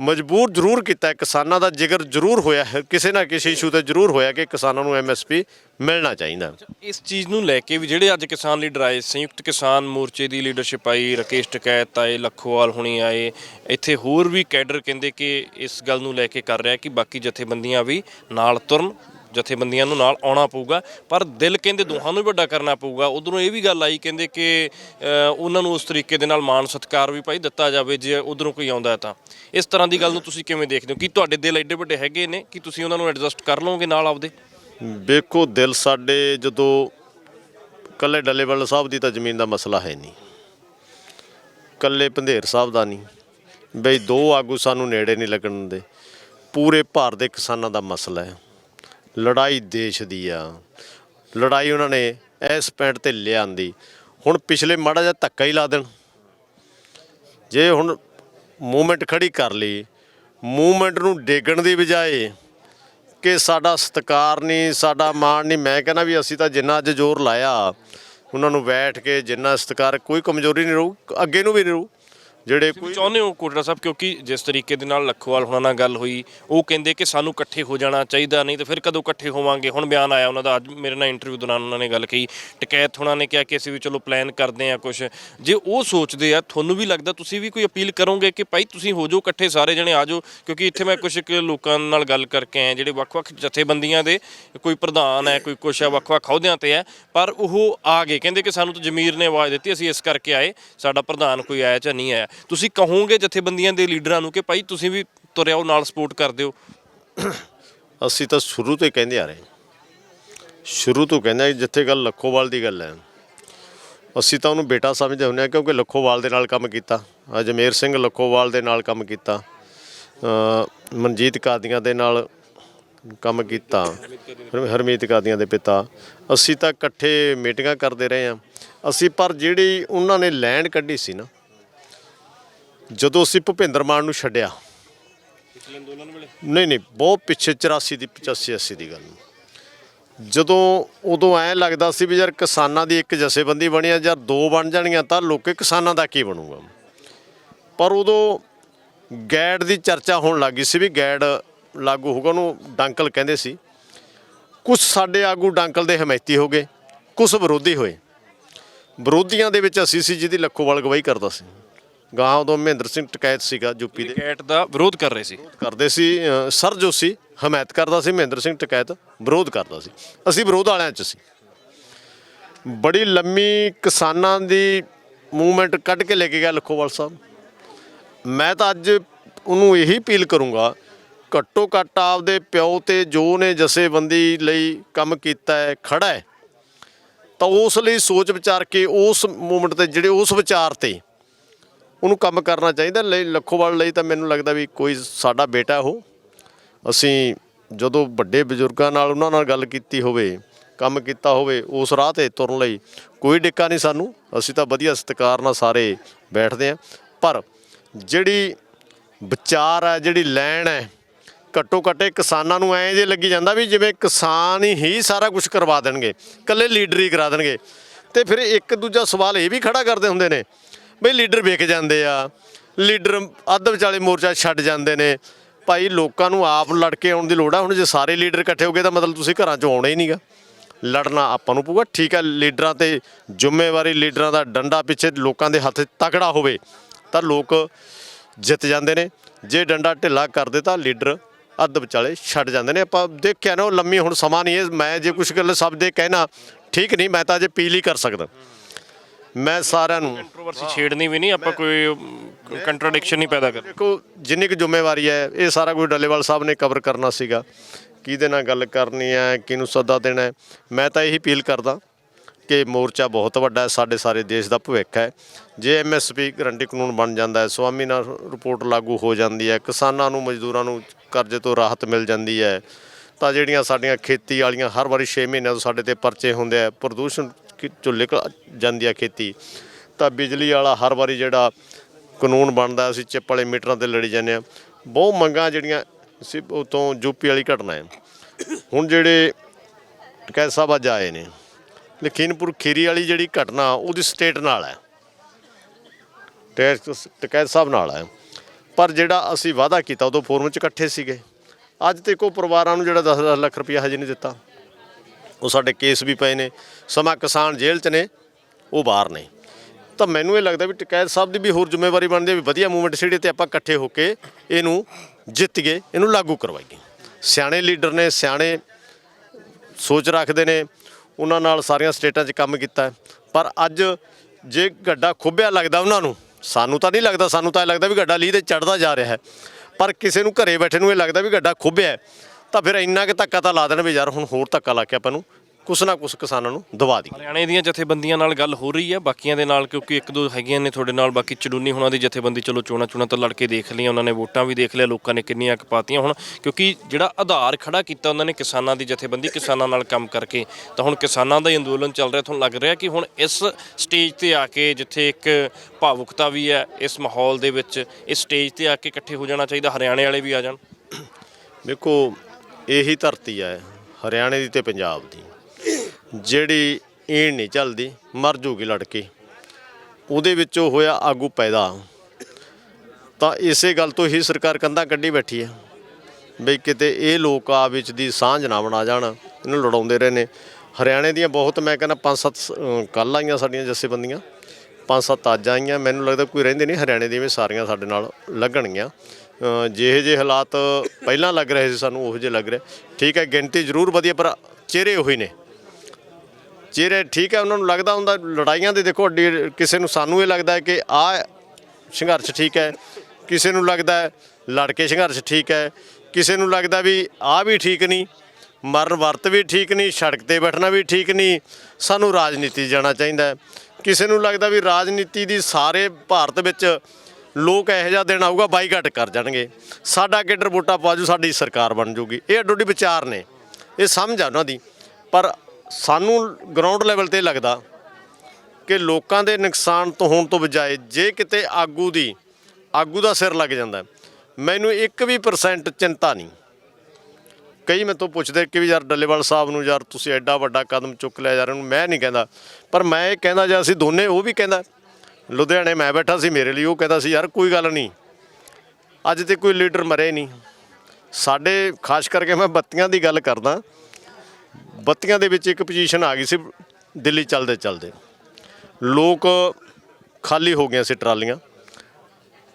Speaker 1: ਮਜਬੂਰ ਜ਼ਰੂਰ ਕੀਤਾ ਹੈ, ਕਿਸਾਨਾਂ ਦਾ ਜਿਗਰ ਜ਼ਰੂਰ ਹੋਇਆ ਹੈ। ਕਿਸੇ ਨਾ ਕਿਸੇ ਇਸ਼ੂ ਤੇ ਜ਼ਰੂਰ ਹੋਇਆ ਕਿ ਕਿਸਾਨਾਂ ਨੂੰ ਐਮਐਸਪੀ ਮਿਲਣਾ ਚਾਹੀਦਾ।
Speaker 2: ਇਸ ਚੀਜ਼ ਨੂੰ ਲੈ ਕੇ ਵੀ ਜਿਹੜੇ ਅੱਜ ਕਿਸਾਨ ਲੀਡਰ ਆਏ ਸੰਯੁਕਤ ਕਿਸਾਨ ਮੋਰਚੇ ਦੀ ਲੀਡਰਸ਼ਿਪ ਆਈ ਰਕੇਸ਼ ਟਕੈਤ ਆਏ ਲੱਖੋਵਾਲ ਹੁਣੀ ਆਏ ਇੱਥੇ ਹੋਰ ਵੀ ਕੈਡਰ ਕਹਿੰਦੇ ਕਿ ਇਸ ਗੱਲ ਨੂੰ ਲੈ ਕੇ ਕਰ ਰਿਹਾ ਕਿ ਬਾਕੀ ਜਥੇਬੰਦੀਆਂ ਵੀ ਨਾਲ ਤੁਰਨ। ਜਥੇਬੰਦੀਆਂ ਨੂੰ ਨਾਲ ਆਉਣਾ ਪਊਗਾ, ਪਰ ਦਿਲ ਕਹਿੰਦੇ ਦੋਹਾਂ ਨੂੰ ਹੀ ਵੱਡਾ ਕਰਨਾ ਪਊਗਾ। ਉਧਰੋਂ ਇਹ ਵੀ ਗੱਲ ਆਈ, ਕਹਿੰਦੇ ਕਿ ਉਹਨਾਂ ਨੂੰ ਉਸ ਤਰੀਕੇ ਦੇ ਨਾਲ ਮਾਣ ਸਤਿਕਾਰ ਵੀ ਭਾਈ ਦਿੱਤਾ ਜਾਵੇ, ਜੇ ਉਧਰੋਂ ਕੋਈ ਆਉਂਦਾ ਹੈ ਤਾਂ। ਇਸ ਤਰ੍ਹਾਂ ਦੀ ਗੱਲ ਨੂੰ ਤੁਸੀਂ ਕਿਵੇਂ ਦੇਖਦੇ ਹੋ? ਕਿ ਤੁਹਾਡੇ ਦਿਲ ਐਡੇ ਵੱਡੇ ਹੈਗੇ ਨੇ? ਕਿ ਤੁਸੀਂ ਉਹਨਾਂ ਨੂੰ ਐਡਜਸਟ ਕਰ ਲਓਗੇ ਨਾਲ ਆਪਦੇ?
Speaker 1: ਵੇਖੋ ਦਿਲ ਸਾਡੇ ਜਦੋਂ ਕੱਲੇ ਡੱਲੇਵਾਲ ਸਾਹਿਬ ਦੀ ਤਾਂ ਜ਼ਮੀਨ ਦਾ ਮਸਲਾ ਹੈ ਨਹੀਂ। ਕੱਲੇ ਪੰਧੇਰ ਸਾਹਿਬ ਦਾ ਨਹੀਂ। ਬਈ ਦੋ ਆਗੂ ਸਾਨੂੰ ਨੇੜੇ ਨਹੀਂ ਲੱਗਣ ਦਿੰਦੇ। ਪੂਰੇ ਭਾਰਤ ਦੇ ਕਿਸਾਨਾਂ ਦਾ ਮਸਲਾ ਹੈ। ਲੜਾਈ ਦੇਸ਼ ਦੀ ਆ। ਲੜਾਈ ਉਹਨਾਂ ਨੇ ਇਸ ਪੈਂਟ ਤੇ ਲਿਆਂਦੀ। ਹੁਣ ਪਿਛਲੇ ਮਾੜਾ ਜਿਹਾ ਧੱਕਾ ਹੀ ਲਾ ਦੇਣ। ਜੇ ਹੁਣ ਮੂਵਮੈਂਟ ਖੜੀ ਕਰ ਲਈ, ਮੂਵਮੈਂਟ ਨੂੰ ਡੇਗਣ ਦੀ ਬਜਾਏ ਕਿ ਸਾਡਾ ਸਤਿਕਾਰ ਨਹੀਂ, ਸਾਡਾ ਮਾਣ ਨਹੀਂ, ਮੈਂ ਕਹਿੰਦਾ ਵੀ ਅਸੀਂ ਤਾਂ ਜਿੰਨਾ ਅੱਜ ਜ਼ੋਰ ਲਾਇਆ, ਉਹਨਾਂ ਨੂੰ ਬੈਠ ਕੇ ਜਿੰਨਾ ਸਤਿਕਾਰ, ਕੋਈ ਕਮਜ਼ੋਰੀ ਨਹੀਂ ਰਹੂ, ਅੱਗੇ ਨੂੰ ਵੀ ਨਹੀਂ ਰਹੂ। ਜਿਹੜੇ ਕੋਈ
Speaker 2: ਚਾਹੁੰਦੇ ਹੋ ਕੋਟੜਾ ਸਾਹਿਬ ਕਿਉਂਕਿ ਜਿਸ ਤਰੀਕੇ ਦੇ ਨਾਲ ਲੱਖੋਵਾਲ ਹੁਣਾਂ ਨਾਲ ਗੱਲ ਹੋਈ ਉਹ ਕਹਿੰਦੇ ਕਿ ਸਾਨੂੰ ਇਕੱਠੇ ਹੋ ਜਾਣਾ ਚਾਹੀਦਾ ਨਹੀਂ ਤੇ ਫਿਰ ਕਦੋਂ ਇਕੱਠੇ ਹੋਵਾਂਗੇ? ਹੁਣ ਬਿਆਨ ਆਇਆ ਉਹਨਾਂ ਦਾ ਅੱਜ ਮੇਰੇ ਨਾਲ ਇੰਟਰਵਿਊ ਦੌਰਾਨ ਉਹਨਾਂ ਨੇ ਗੱਲ ਕਹੀ। ਟਕੈਤ ਹੁਣਾਂ ਨੇ ਕਿਹਾ ਕਿ ਅਸੀਂ ਵੀ ਚਲੋ ਪਲਾਨ ਕਰਦੇ ਆ ਕੁਝ ਜੇ ਉਹ ਸੋਚਦੇ ਆ ਤੁਹਾਨੂੰ ਵੀ ਲੱਗਦਾ ਤੁਸੀਂ ਵੀ ਕੋਈ ਅਪੀਲ ਕਰੋਗੇ ਕਿ ਭਾਈ ਤੁਸੀਂ ਹੋ ਜਾਓ ਇਕੱਠੇ ਸਾਰੇ ਜਣੇ ਆ ਜਾਓ? ਕਿਉਂਕਿ ਇੱਥੇ ਮੈਂ ਕੁਝ ਲੋਕਾਂ ਨਾਲ ਗੱਲ ਕਰਕੇ ਆਇਆ ਜਿਹੜੇ ਵੱਖ-ਵੱਖ ਜਥੇਬੰਦੀਆਂ ਦੇ ਕੋਈ ਪ੍ਰਧਾਨ ਹੈ ਕੋਈ ਕੁਛ ਹੈ ਵੱਖ-ਵੱਖ ਅਹੁਦਿਆਂ ਤੇ ਹੈ ਪਰ ਉਹ ਆ ਗਏ। ਕਹਿੰਦੇ ਕਿ ਸਾਨੂੰ ਤਾਂ ਜ਼ਮੀਰ ਨੇ ਆਵਾਜ਼ ਦਿੱਤੀ ਅਸੀਂ ਇਸ ਕਰਕੇ ਆਏ। ਸਾਡਾ ਪ੍ਰਧਾਨ ਕੋਈ ਆਇਆ ਜਾਂ ਨਹੀਂ ਆਇਆ। ਤੁਸੀਂ ਕਹੋਗੇ ਜਥੇਬੰਦੀਆਂ ਦੇ ਲੀਡਰਾਂ ਨੂੰ ਕਿ ਭਾਈ ਤੁਸੀਂ ਵੀ ਤੁਰਿਆਓ ਨਾਲ ਸਪੋਰਟ ਕਰ ਦਿਓ
Speaker 1: ਅਸੀਂ ਤਾਂ ਸ਼ੁਰੂ ਤੋਂ ਹੀ ਕਹਿੰਦੇ ਆ ਰਹੇ ਸ਼ੁਰੂ ਤੋਂ ਕਹਿੰਦੇ ਆ ਜਿੱਥੇ ਗੱਲ ਲੱਖੋਵਾਲ ਦੀ ਗੱਲ ਹੈ। ਅਸੀਂ ਤਾਂ ਉਹਨੂੰ ਬੇਟਾ ਸਮਝਦੇ ਹੁੰਦੇ ਆ ਕਿਉਂਕਿ ਲੱਖੋਵਾਲ ਦੇ ਨਾਲ ਕੰਮ ਕੀਤਾ। ਅਜਮੇਰ ਸਿੰਘ ਲੱਖੋਵਾਲ ਦੇ ਨਾਲ ਕੰਮ ਕੀਤਾ। ਮਨਜੀਤ ਕਾਦੀਆਂ ਦੇ ਨਾਲ ਕੰਮ ਕੀਤਾ। ਹਰਮੀਤ ਕਾਦੀਆਂ ਦੇ ਪਿਤਾ। ਅਸੀਂ ਤਾਂ ਇਕੱਠੇ ਮੀਟਿੰਗਾਂ ਕਰਦੇ ਰਹੇ ਆ ਅਸੀਂ ਪਰ ਜਿਹੜੀ ਉਹਨਾਂ ਨੇ ਲੈਂਡ ਕੱਢੀ ਸੀ ਨਾ ਜਦੋਂ ਅਸੀਂ ਭੁਪਿੰਦਰ ਮਾਨ ਨੂੰ ਛੱਡਿਆ। ਨਹੀਂ ਨਹੀਂ, ਬਹੁਤ ਪਿੱਛੇ 84 ਦੀ 85 80 ਦੀ ਗੱਲ। ਨੂੰ। ਜਦੋਂ ਉਦੋਂ ਐ ਲੱਗਦਾ ਸੀ ਵੀ ਯਾਰ ਕਿਸਾਨਾਂ ਦੀ ਇੱਕ ਜਥੇਬੰਦੀ ਬਣੀ ਆ ਜਾਂ ਦੋ ਬਣ ਜਾਣੀਆਂ ਤਾਂ ਲੋਕੇ ਕਿਸਾਨਾਂ ਦਾ ਕੀ ਬਣੂਗਾ। ਪਰ ਉਦੋਂ ਗੈਡ ਦੀ ਚਰਚਾ ਹੋਣ ਲੱਗੀ ਸੀ ਵੀ ਗੈਡ ਲਾਗੂ ਹੋਗਾ ਉਹਨੂੰ ਡੰਕਲ ਕਹਿੰਦੇ ਸੀ। ਕੁਝ ਸਾਡੇ ਆਗੂ ਡੰਕਲ ਦੇ ਹਮਾਇਤੀ ਹੋ ਗਏ ਕੁਝ ਵਿਰੋਧੀ ਹੋਏ। ਵਿਰੋਧੀਆਂ ਦੇ ਵਿੱਚ ਅਸੀਂ ਸੀ ਜਿਹਦੀ ਲੱਖੋਵਾਲ ਗਵਾਹੀ ਕਰਦਾ ਸੀ। ਗਾਂ ਉਦੋਂ ਮਹਿੰਦਰ ਸਿੰਘ ਟਕੈਤ ਸੀਗਾ ਯੂਪੀ ਦੇ।
Speaker 2: ਕੈਟ ਦਾ ਵਿਰੋਧ ਕਰ ਰਹੇ ਸੀ।
Speaker 1: ਕਰਦੇ ਸੀ ਅ, ਸਰ ਜੋ ਸੀ ਹਮਾਇਤ ਕਰਦਾ ਸੀ ਮਹਿੰਦਰ ਸਿੰਘ ਟਕੈਤ ਵਿਰੋਧ ਕਰਦਾ ਸੀ। ਅਸੀਂ ਵਿਰੋਧ ਵਾਲਿਆਂ 'ਚ ਸੀ। ਬੜੀ ਲੰਮੀ ਕਿਸਾਨਾਂ ਦੀ ਮੂਵਮੈਂਟ ਕੱਢ ਕੇ ਲੈ ਕੇ ਗਿਆ ਲਖੋਵਾਲ ਸਾਹਿਬ। ਮੈਂ ਤਾਂ ਅੱਜ ਉਹਨੂੰ ਇਹੀ ਅਪੀਲ ਕਰੂੰਗਾ ਘੱਟੋ ਘੱਟ ਆਪਦੇ ਪਿਓ ਤੇ ਜੋ ਨੇ ਜਥੇਬੰਦੀ ਲਈ ਕੰਮ ਕੀਤਾ ਹੈ ਖੜਾ ਹੈ ਤਾਂ ਉਸ ਲਈ ਸੋਚ ਵਿਚਾਰ ਕੇ ਉਸ ਮੂਵਮੈਂਟ ਤੇ ਜਿਹੜੇ ਉਸ ਵਿਚਾਰ ਤੇ ਉਹਨੂੰ ਕੰਮ ਕਰਨਾ ਚਾਹੀਦਾ, ਲਈ ਲੱਖੋਵਾਲ ਲਈ ਤਾਂ ਮੈਨੂੰ ਲੱਗਦਾ ਵੀ ਕੋਈ ਸਾਡਾ ਬੇਟਾ ਉਹ। ਅਸੀਂ ਜਦੋਂ ਵੱਡੇ ਬਜ਼ੁਰਗਾਂ ਨਾਲ ਉਹਨਾਂ ਨਾਲ ਗੱਲ ਕੀਤੀ ਹੋਵੇ, ਕੰਮ ਕੀਤਾ ਹੋਵੇ, ਉਸ ਰਾਹ ਤੇ ਤੁਰਨ ਲਈ ਕੋਈ ਡਿੱਕਾ ਨਹੀਂ ਸਾਨੂੰ। ਅਸੀਂ ਤਾਂ ਵਧੀਆ ਸਤਿਕਾਰ ਨਾਲ ਸਾਰੇ ਬੈਠਦੇ ਆਂ ਪਰ ਜਿਹੜੀ ਵਿਚਾਰ ਹੈ, ਜਿਹੜੀ ਲੈਣ ਹੈ, ਘੱਟੋ ਘੱਟ ਇਹ ਕਿਸਾਨਾਂ ਨੂੰ ਐਂ ਜੇ ਲੱਗੀ ਜਾਂਦਾ ਵੀ ਜਿਵੇਂ ਕਿਸਾਨ ਹੀ ਸਾਰਾ ਕੁਝ ਕਰਵਾ ਦੇਣਗੇ, ਇਕੱਲੇ ਲੀਡਰ ਹੀ ਕਰਾ ਦੇਣਗੇ। ਤੇ ਫਿਰ ਇੱਕ ਦੂਜਾ ਸਵਾਲ ਇਹ ਵੀ ਖੜਾ ਕਰਦੇ ਹੁੰਦੇ ਨੇ ਬਈ ਲੀਡਰ ਵਿਕ ਜਾਂਦੇ ਆ, ਲੀਡਰ ਅੱਧ ਵਿਚਾਲੇ ਮੋਰਚਾ ਛੱਡ ਜਾਂਦੇ ਨੇ। ਭਾਈ ਲੋਕਾਂ ਨੂੰ ਆਪ ਲੜ ਕੇ ਆਉਣ ਦੀ ਲੋੜ ਆ, ਹੁਣ ਜੇ ਸਾਰੇ ਲੀਡਰ ਇਕੱਠੇ ਹੋ ਗਏ ਤਾਂ ਮਤਲਬ ਤੁਸੀਂ ਘਰਾਂ 'ਚੋਂ ਆਉਣਾ ਹੀ ਨਹੀਂਗਾ ਲੜਨਾ ਆਪਾਂ ਨੂੰ ਪਊਗਾ, ਠੀਕ ਆ, ਲੀਡਰਾਂ ਤੇ ਜ਼ਿੰਮੇਵਾਰੀ, ਲੀਡਰਾਂ ਦਾ ਡੰਡਾ ਪਿੱਛੇ ਲੋਕਾਂ ਦੇ ਹੱਥ ਤਕੜਾ ਹੋਵੇ, ਤਾਂ ਲੋਕ ਜਿੱਤ ਜਾਂਦੇ ਨੇ। ਜੇ ਡੰਡਾ ਢਿੱਲਾ ਕਰਦੇ ਤਾਂ ਲੀਡਰ ਅੱਧ ਵਿਚਾਲੇ ਛੱਡ ਜਾਂਦੇ ਨੇ। ਆਪਾਂ ਦੇਖਿਆ ਨਾ, ਉਹ ਲੰਮੀ ਹੁਣ ਸਮਾਂ ਨਹੀਂ ਹੈ, ਮੈਂ ਜੇ ਕੁਝ ਗੱਲ ਸਭ ਦੇ ਕਹਿਣਾ, ਠੀਕ ਨਹੀਂ, ਮੈਂ ਤਾਂ ਅਜੇ ਪੀਲ ਹੀ ਕਰ ਸਕਦਾ। ਮੈਂ ਸਾਰਿਆਂ ਨੂੰ
Speaker 2: ਕੰਟਰੋਵਰਸੀ ਛੇੜਨੀ ਵੀ ਨਹੀਂ ਆਪਾਂ ਕੋਈ ਕੰਟਰਡਿਕਸ਼ਨ ਨਹੀਂ ਪੈਦਾ ਕਰ
Speaker 1: ਦੇਖੋ ਜਿੰਨੀ ਕੁ ਜ਼ਿੰਮੇਵਾਰੀ ਹੈ ਇਹ ਸਾਰਾ ਕੁਝ ਡੱਲੇਵਾਲ ਸਾਹਿਬ ਨੇ ਕਵਰ ਕਰਨਾ ਸੀਗਾ। ਕਿਹਦੇ ਨਾਲ ਗੱਲ ਕਰਨੀ ਹੈ ਕਿਹਨੂੰ ਸੱਦਾ ਦੇਣਾ ਹੈ। ਮੈਂ ਤਾਂ ਇਹੀ ਅਪੀਲ ਕਰਦਾ ਕਿ ਮੋਰਚਾ ਬਹੁਤ ਵੱਡਾ ਹੈ ਸਾਡੇ ਸਾਰੇ ਦੇਸ਼ ਦਾ ਭਵਿੱਖ ਹੈ। ਜੇ ਐਮਐਸਪੀ ਗਰੰਟੀ ਕਾਨੂੰਨ ਬਣ ਜਾਂਦਾ ਹੈ ਸਵਾਮੀਨਾਥਨ ਰਿਪੋਰਟ ਲਾਗੂ ਹੋ ਜਾਂਦੀ ਹੈ ਕਿਸਾਨਾਂ ਨੂੰ ਮਜ਼ਦੂਰਾਂ ਨੂੰ ਕਰਜ਼ੇ ਤੋਂ ਰਾਹਤ ਮਿਲ ਜਾਂਦੀ ਹੈ ਤਾਂ ਜਿਹੜੀਆਂ ਸਾਡੀਆਂ ਖੇਤੀ ਵਾਲੀਆਂ ਹਰ ਵਾਰੀ 6 ਮਹੀਨਿਆਂ ਤੋਂ ਸਾਡੇ ਤੇ ਪਰਚੇ ਹੁੰਦੇ ਆ ਪ੍ਰਦੂਸ਼ਣ ਕਿ- ਚੋਂ ਨਿਕਲ ਜਾਂਦੀ ਆ ਖੇਤੀ, ਤਾਂ ਬਿਜਲੀ ਵਾਲਾ ਹਰ ਵਾਰੀ ਜਿਹੜਾ ਕਾਨੂੰਨ ਬਣਦਾ, ਅਸੀਂ ਚਿੱਪ ਵਾਲੇ ਮੀਟਰਾਂ ਤੇ ਲੜੀ ਜਾਂਦੇ ਆ ਬਹੁਤ ਮੰਗਾਂ ਜਿਹੜੀਆਂ ਸੀ ਉਹ ਤੋਂ ਯੂਪੀ ਵਾਲੀ ਘਟਨਾ ਹੈ। ਹੁਣ ਜਿਹੜੇ ਟਕੈਤ ਸਾਹਿਬ ਅੱਜ ਆਏ ਨੇ, ਲਖੀਮਪੁਰ ਖੀਰੀ ਵਾਲੀ ਜਿਹੜੀ ਘਟਨਾ, ਉਹਦੀ ਸਟੇਟ ਨਾਲ ਹੈ। ਟੈਕਸ ਟਕੈਤ ਸਾਹਿਬ ਨਾਲ ਹੈ। ਪਰ ਜਿਹੜਾ ਅਸੀਂ ਵਾਅਦਾ ਕੀਤਾ, ਉਦੋਂ ਫੋਰਮ 'ਚ ਇਕੱਠੇ ਸੀਗੇ। ਅੱਜ ਤੇ ਉਹ ਪਰਿਵਾਰਾਂ ਨੂੰ ਜਿਹੜਾ 10 ਲੱਖ ਰੁਪਇਆ ਹਜੇ ਨਹੀਂ ਦਿੱਤਾ। ਉਹ ਸਾਡੇ ਕੇਸ ਵੀ ਪਏ ਨੇ, ਸਮਾਂ ਕਿਸਾਨ ਜੇਲ੍ਹ 'ਚ ਨੇ, ਉਹ ਬਾਹਰ ਨੇ। ਤਾਂ ਮੈਨੂੰ ਇਹ ਲੱਗਦਾ ਵੀ ਟਕੈਤ ਸਾਹਿਬ ਦੀ ਵੀ ਹੋਰ ਜ਼ਿੰਮੇਵਾਰੀ ਬਣਦੀ ਹੈ ਵੀ ਵਧੀਆ ਮੂਵਮੈਂਟ ਸੀੜੀ ਤੇ ਆਪਾਂ ਇਕੱਠੇ ਹੋ ਕੇ ਇਹਨੂੰ ਜਿੱਤ ਗਏ, ਇਹਨੂੰ ਲਾਗੂ ਕਰਵਾਈਏ। ਸਿਆਣੇ ਲੀਡਰ ਨੇ, ਸਿਆਣੇ ਸੋਚ ਰੱਖਦੇ ਨੇ, ਉਹਨਾਂ ਨਾਲ ਸਾਰੀਆਂ ਸਟੇਟਾਂ 'ਚ ਕੰਮ ਕੀਤਾ ਪਰ ਅੱਜ ਜੇ ਗੱਡਾ ਖੁੱਬਿਆ ਲੱਗਦਾ ਉਹਨਾਂ ਨੂੰ, ਸਾਨੂੰ ਤਾਂ ਨਹੀਂ ਲੱਗਦਾ, ਸਾਨੂੰ ਤਾਂ ਇਹ ਲੱਗਦਾ ਵੀ ਗੱਡਾ ਲੀਹ ਤੇ ਚੜਦਾ ਜਾ ਰਿਹਾ ਹੈ। ਪਰ ਕਿਸੇ ਨੂੰ ਘਰੇ ਬੈਠੇ ਨੂੰ ਇਹ ਲੱਗਦਾ ਵੀ ਗੱਡਾ ਖੁੱਬਿਆ ਤਾਂ ਫਿਰ ਇੰਨਾ ਕਿ ਧੱਕਾ ਤਾਂ ਲਾ ਦੇਣ ਵੀ ਯਾਰ ਹੁਣ ਹੋਰ ਧੱਕਾ ਲਾ ਕੇ ਆਪਾਂ ਨੂੰ ਕੁਛ ਨਾ ਕੁਛ ਕਿਸਾਨਾਂ ਨੂੰ ਦਵਾ ਦੀ
Speaker 2: ਹਰਿਆਣੇ ਦੀਆਂ ਜਥੇਬੰਦੀਆਂ ਨਾਲ ਗੱਲ ਹੋ ਰਹੀ ਹੈ ਬਾਕੀਆਂ ਦੇ ਨਾਲ ਕਿਉਂਕਿ ਇੱਕ ਦੋ ਹੈਗੀਆਂ ਨੇ ਤੁਹਾਡੇ ਨਾਲ ਬਾਕੀ ਚੜੂਨੀ ਹੁਣਾਂ ਦੀ ਜਥੇਬੰਦੀ ਚਲੋ ਚੋਣਾ ਚੋਣਾ ਤਾਂ ਲੜ ਕੇ ਦੇਖ ਲਈਆਂ ਉਹਨਾਂ ਨੇ ਵੋਟਾਂ ਵੀ ਦੇਖ ਲਿਆ ਲੋਕਾਂ ਨੇ ਕਿੰਨੀਆਂ ਕੁ ਪਾਤੀਆਂ ਹੁਣ ਕਿਉਂਕਿ ਜਿਹੜਾ ਆਧਾਰ ਖੜਾ ਕੀਤਾ ਉਹਨਾਂ ਨੇ ਕਿਸਾਨਾਂ ਦੀ ਜਥੇਬੰਦੀ ਕਿਸਾਨਾਂ ਨਾਲ ਕੰਮ ਕਰਕੇ ਤਾਂ ਹੁਣ ਕਿਸਾਨਾਂ ਦਾ ਹੀ ਅੰਦੋਲਨ ਚੱਲ ਰਿਹਾ ਤੁਹਾਨੂੰ ਲੱਗ ਰਿਹਾ ਕਿ ਹੁਣ ਇਸ ਸਟੇਜ ਤੇ ਆ ਕੇ ਜਿੱਥੇ ਇੱਕ ਭਾਵੁਕਤਾ ਵੀ ਹੈ ਇਸ ਮਾਹੌਲ ਦੇ ਵਿੱਚ ਇਸ ਸਟੇਜ ਤੇ ਆ ਕੇ ਇਕੱਠੇ ਹੋ ਜਾਣਾ ਚਾਹੀਦਾ ਹਰਿਆਣੇ ਵਾਲੇ ਵੀ ਆ ਜਾਣ।
Speaker 1: ਦੇਖੋ ਇਹੀ ਧਰਤੀ ਹੈ ਹਰਿਆਣੇ ਦੀ ਤੇ ਪੰਜਾਬ ਦੀ। ਜਿਹੜੀ ਈਣ ਨਹੀਂ ਚੱਲਦੀ, ਮਰ ਜੂਗੀ ਲੜਕੇ। ਉਹਦੇ ਵਿੱਚੋਂ ਹੋਇਆ ਆਗੂ ਪੈਦਾ। ਤਾਂ ਇਸੇ ਗੱਲ ਤੋਂ ਹੀ ਸਰਕਾਰ ਕੰਧਾਂ ਕੱਢੀ ਬੈਠੀ ਹੈ ਵੀ ਕਿਤੇ ਇਹ ਲੋਕ ਆ ਵਿੱਚ ਦੀ ਸਾਂਝ ਨਾ ਬਣਾ ਜਾਣ, ਇਹਨੂੰ ਲੜਾਉਂਦੇ ਰਹੇ ਨੇ। ਹਰਿਆਣੇ ਦੀਆਂ ਬਹੁਤ, ਮੈਂ ਕਹਿੰਦਾ ਪੰਜ ਸੱਤ ਕੱਲ ਆਈਆਂ ਸਾਡੀਆਂ ਜੱਸੇਬੰਦੀਆਂ ਪੰਜ ਸੱਤ ਅੱਜ ਆਈਆਂ, ਮੈਨੂੰ ਲੱਗਦਾ ਕੋਈ ਰਹਿੰਦੇ ਨਹੀਂ ਹਰਿਆਣੇ ਦੀਆਂ ਵੀ ਸਾਰੀਆਂ ਸਾਡੇ ਨਾਲ ਲੱਗਣਗੀਆਂ। ਜਿਹੇ ਜਿਹੇ ਹਾਲਾਤ ਪਹਿਲਾਂ ਲੱਗ ਰਹੇ ਸੀ, ਸਾਨੂੰ ਉਹੋ ਜਿਹੇ ਲੱਗ ਰਹੇ। ਠੀਕ ਹੈ, ਗਿਣਤੀ ਜ਼ਰੂਰ ਵਧੀਆ, ਪਰ ਚਿਹਰੇ ਉਹੀ ਨੇ। ਚਿਹਰੇ ਠੀਕ ਹੈ, ਉਹਨਾਂ ਨੂੰ ਲੱਗਦਾ ਹੁੰਦਾ, ਲੜਾਈਆਂ ਦੇ ਦੇਖੋ ਅੱਡੀ ਕਿਸੇ ਨੂੰ ਸਾਨੂੰ ਇਹ ਲੱਗਦਾ ਕਿ ਆ ਸੰਘਰਸ਼ ਠੀਕ ਹੈ, ਕਿਸੇ ਨੂੰ ਲੱਗਦਾ ਹੈ ਲੜ ਕੇ ਸੰਘਰਸ਼ ਠੀਕ ਹੈ, ਕਿਸੇ ਨੂੰ ਲੱਗਦਾ ਵੀ ਆ ਵੀ ਠੀਕ ਨਹੀਂ, ਮਰਨ ਵਰਤ ਵੀ ਠੀਕ ਨਹੀਂ, ਸੜਕ ਤੇ ਬੈਠਣਾ ਵੀ ਠੀਕ ਨਹੀਂ, ਸਾਨੂੰ ਰਾਜਨੀਤੀ ਜਾਣਾ ਚਾਹੀਦਾ ਕਿਸੇ ਨੂੰ ਲੱਗਦਾ ਵੀ ਰਾਜਨੀਤੀ ਦੀ ਸਾਰੇ ਭਾਰਤ ਵਿੱਚ ਲੋਕ ਇਹੋ ਜਿਹਾ ਦਿਨ ਆਊਗਾ ਬਾਈਕਾਟ ਕਰ ਜਾਣਗੇ। ਸਾਡਾ ਕਿੱਡਰ ਵੋਟਾਂ ਪਾਜੂ ਸਾਡੀ ਸਰਕਾਰ ਬਣ ਜੂਗੀ। ਇਹ ਅੱਡੋ ਅੱਡੀ ਵਿਚਾਰ ਨੇ। ਇਹ ਸਮਝ ਆ ਉਹਨਾਂ ਦੀ। ਪਰ ਸਾਨੂੰ ਗਰਾਊਂਡ ਲੈਵਲ ਤੇ ਲੱਗਦਾ ਕਿ ਲੋਕਾਂ ਦੇ ਨੁਕਸਾਨ ਤੋਂ ਹੋਣ ਤੋਂ ਬਜਾਏ ਜੇ ਕਿਤੇ ਆਗੂ ਦੀ, ਆਗੂ ਦਾ ਸਿਰ ਲੱਗ ਜਾਂਦਾ ਮੈਨੂੰ ਇੱਕ ਵੀ ਪਰਸੈਂਟ ਚਿੰਤਾ ਨਹੀਂ। ਕਈ ਮੇਰੇ ਤੋਂ ਪੁੱਛਦੇ ਕਿ ਵੀ ਯਾਰ ਡੱਲੇਵਾਲ ਸਾਹਿਬ ਨੂੰ ਯਾਰ ਤੁਸੀਂ ਐਡਾ ਵੱਡਾ ਕਦਮ ਚੁੱਕ ਲਿਆ ਯਾਰ ਇਹਨੂੰ ਮੈਂ ਨਹੀਂ ਕਹਿੰਦਾ। ਪਰ ਮੈਂ ਇਹ ਕਹਿੰਦਾ ਜੇ ਅਸੀਂ ਦੋਨੇ, ਉਹ ਵੀ ਕਹਿੰਦਾ ਲੁਧਿਆਣੇ ਮੈਂ ਬੈਠਾ ਸੀ ਮੇਰੇ ਲਈ, ਉਹ ਕਹਿੰਦਾ ਸੀ, ਯਾਰ, ਕੋਈ ਗੱਲ ਨਹੀਂ। ਅੱਜ ਤੇ ਕੋਈ ਲੀਡਰ ਮਰੇ ਨਹੀਂ। ਸਾਡੇ, ਖਾਸ ਕਰਕੇ ਮੈਂ ਬੱਤੀਆਂ ਦੀ ਗੱਲ ਕਰਦਾ, ਬੱਤੀਆਂ ਦੇ ਵਿੱਚ ਇੱਕ ਪੋਜੀਸ਼ਨ ਆ ਗਈ ਸੀ, ਦਿੱਲੀ ਚੱਲਦੇ ਚੱਲਦੇ। ਲੋਕ ਖਾਲੀ ਹੋ ਗਈਆਂ ਸੀ ਟਰਾਲੀਆਂ।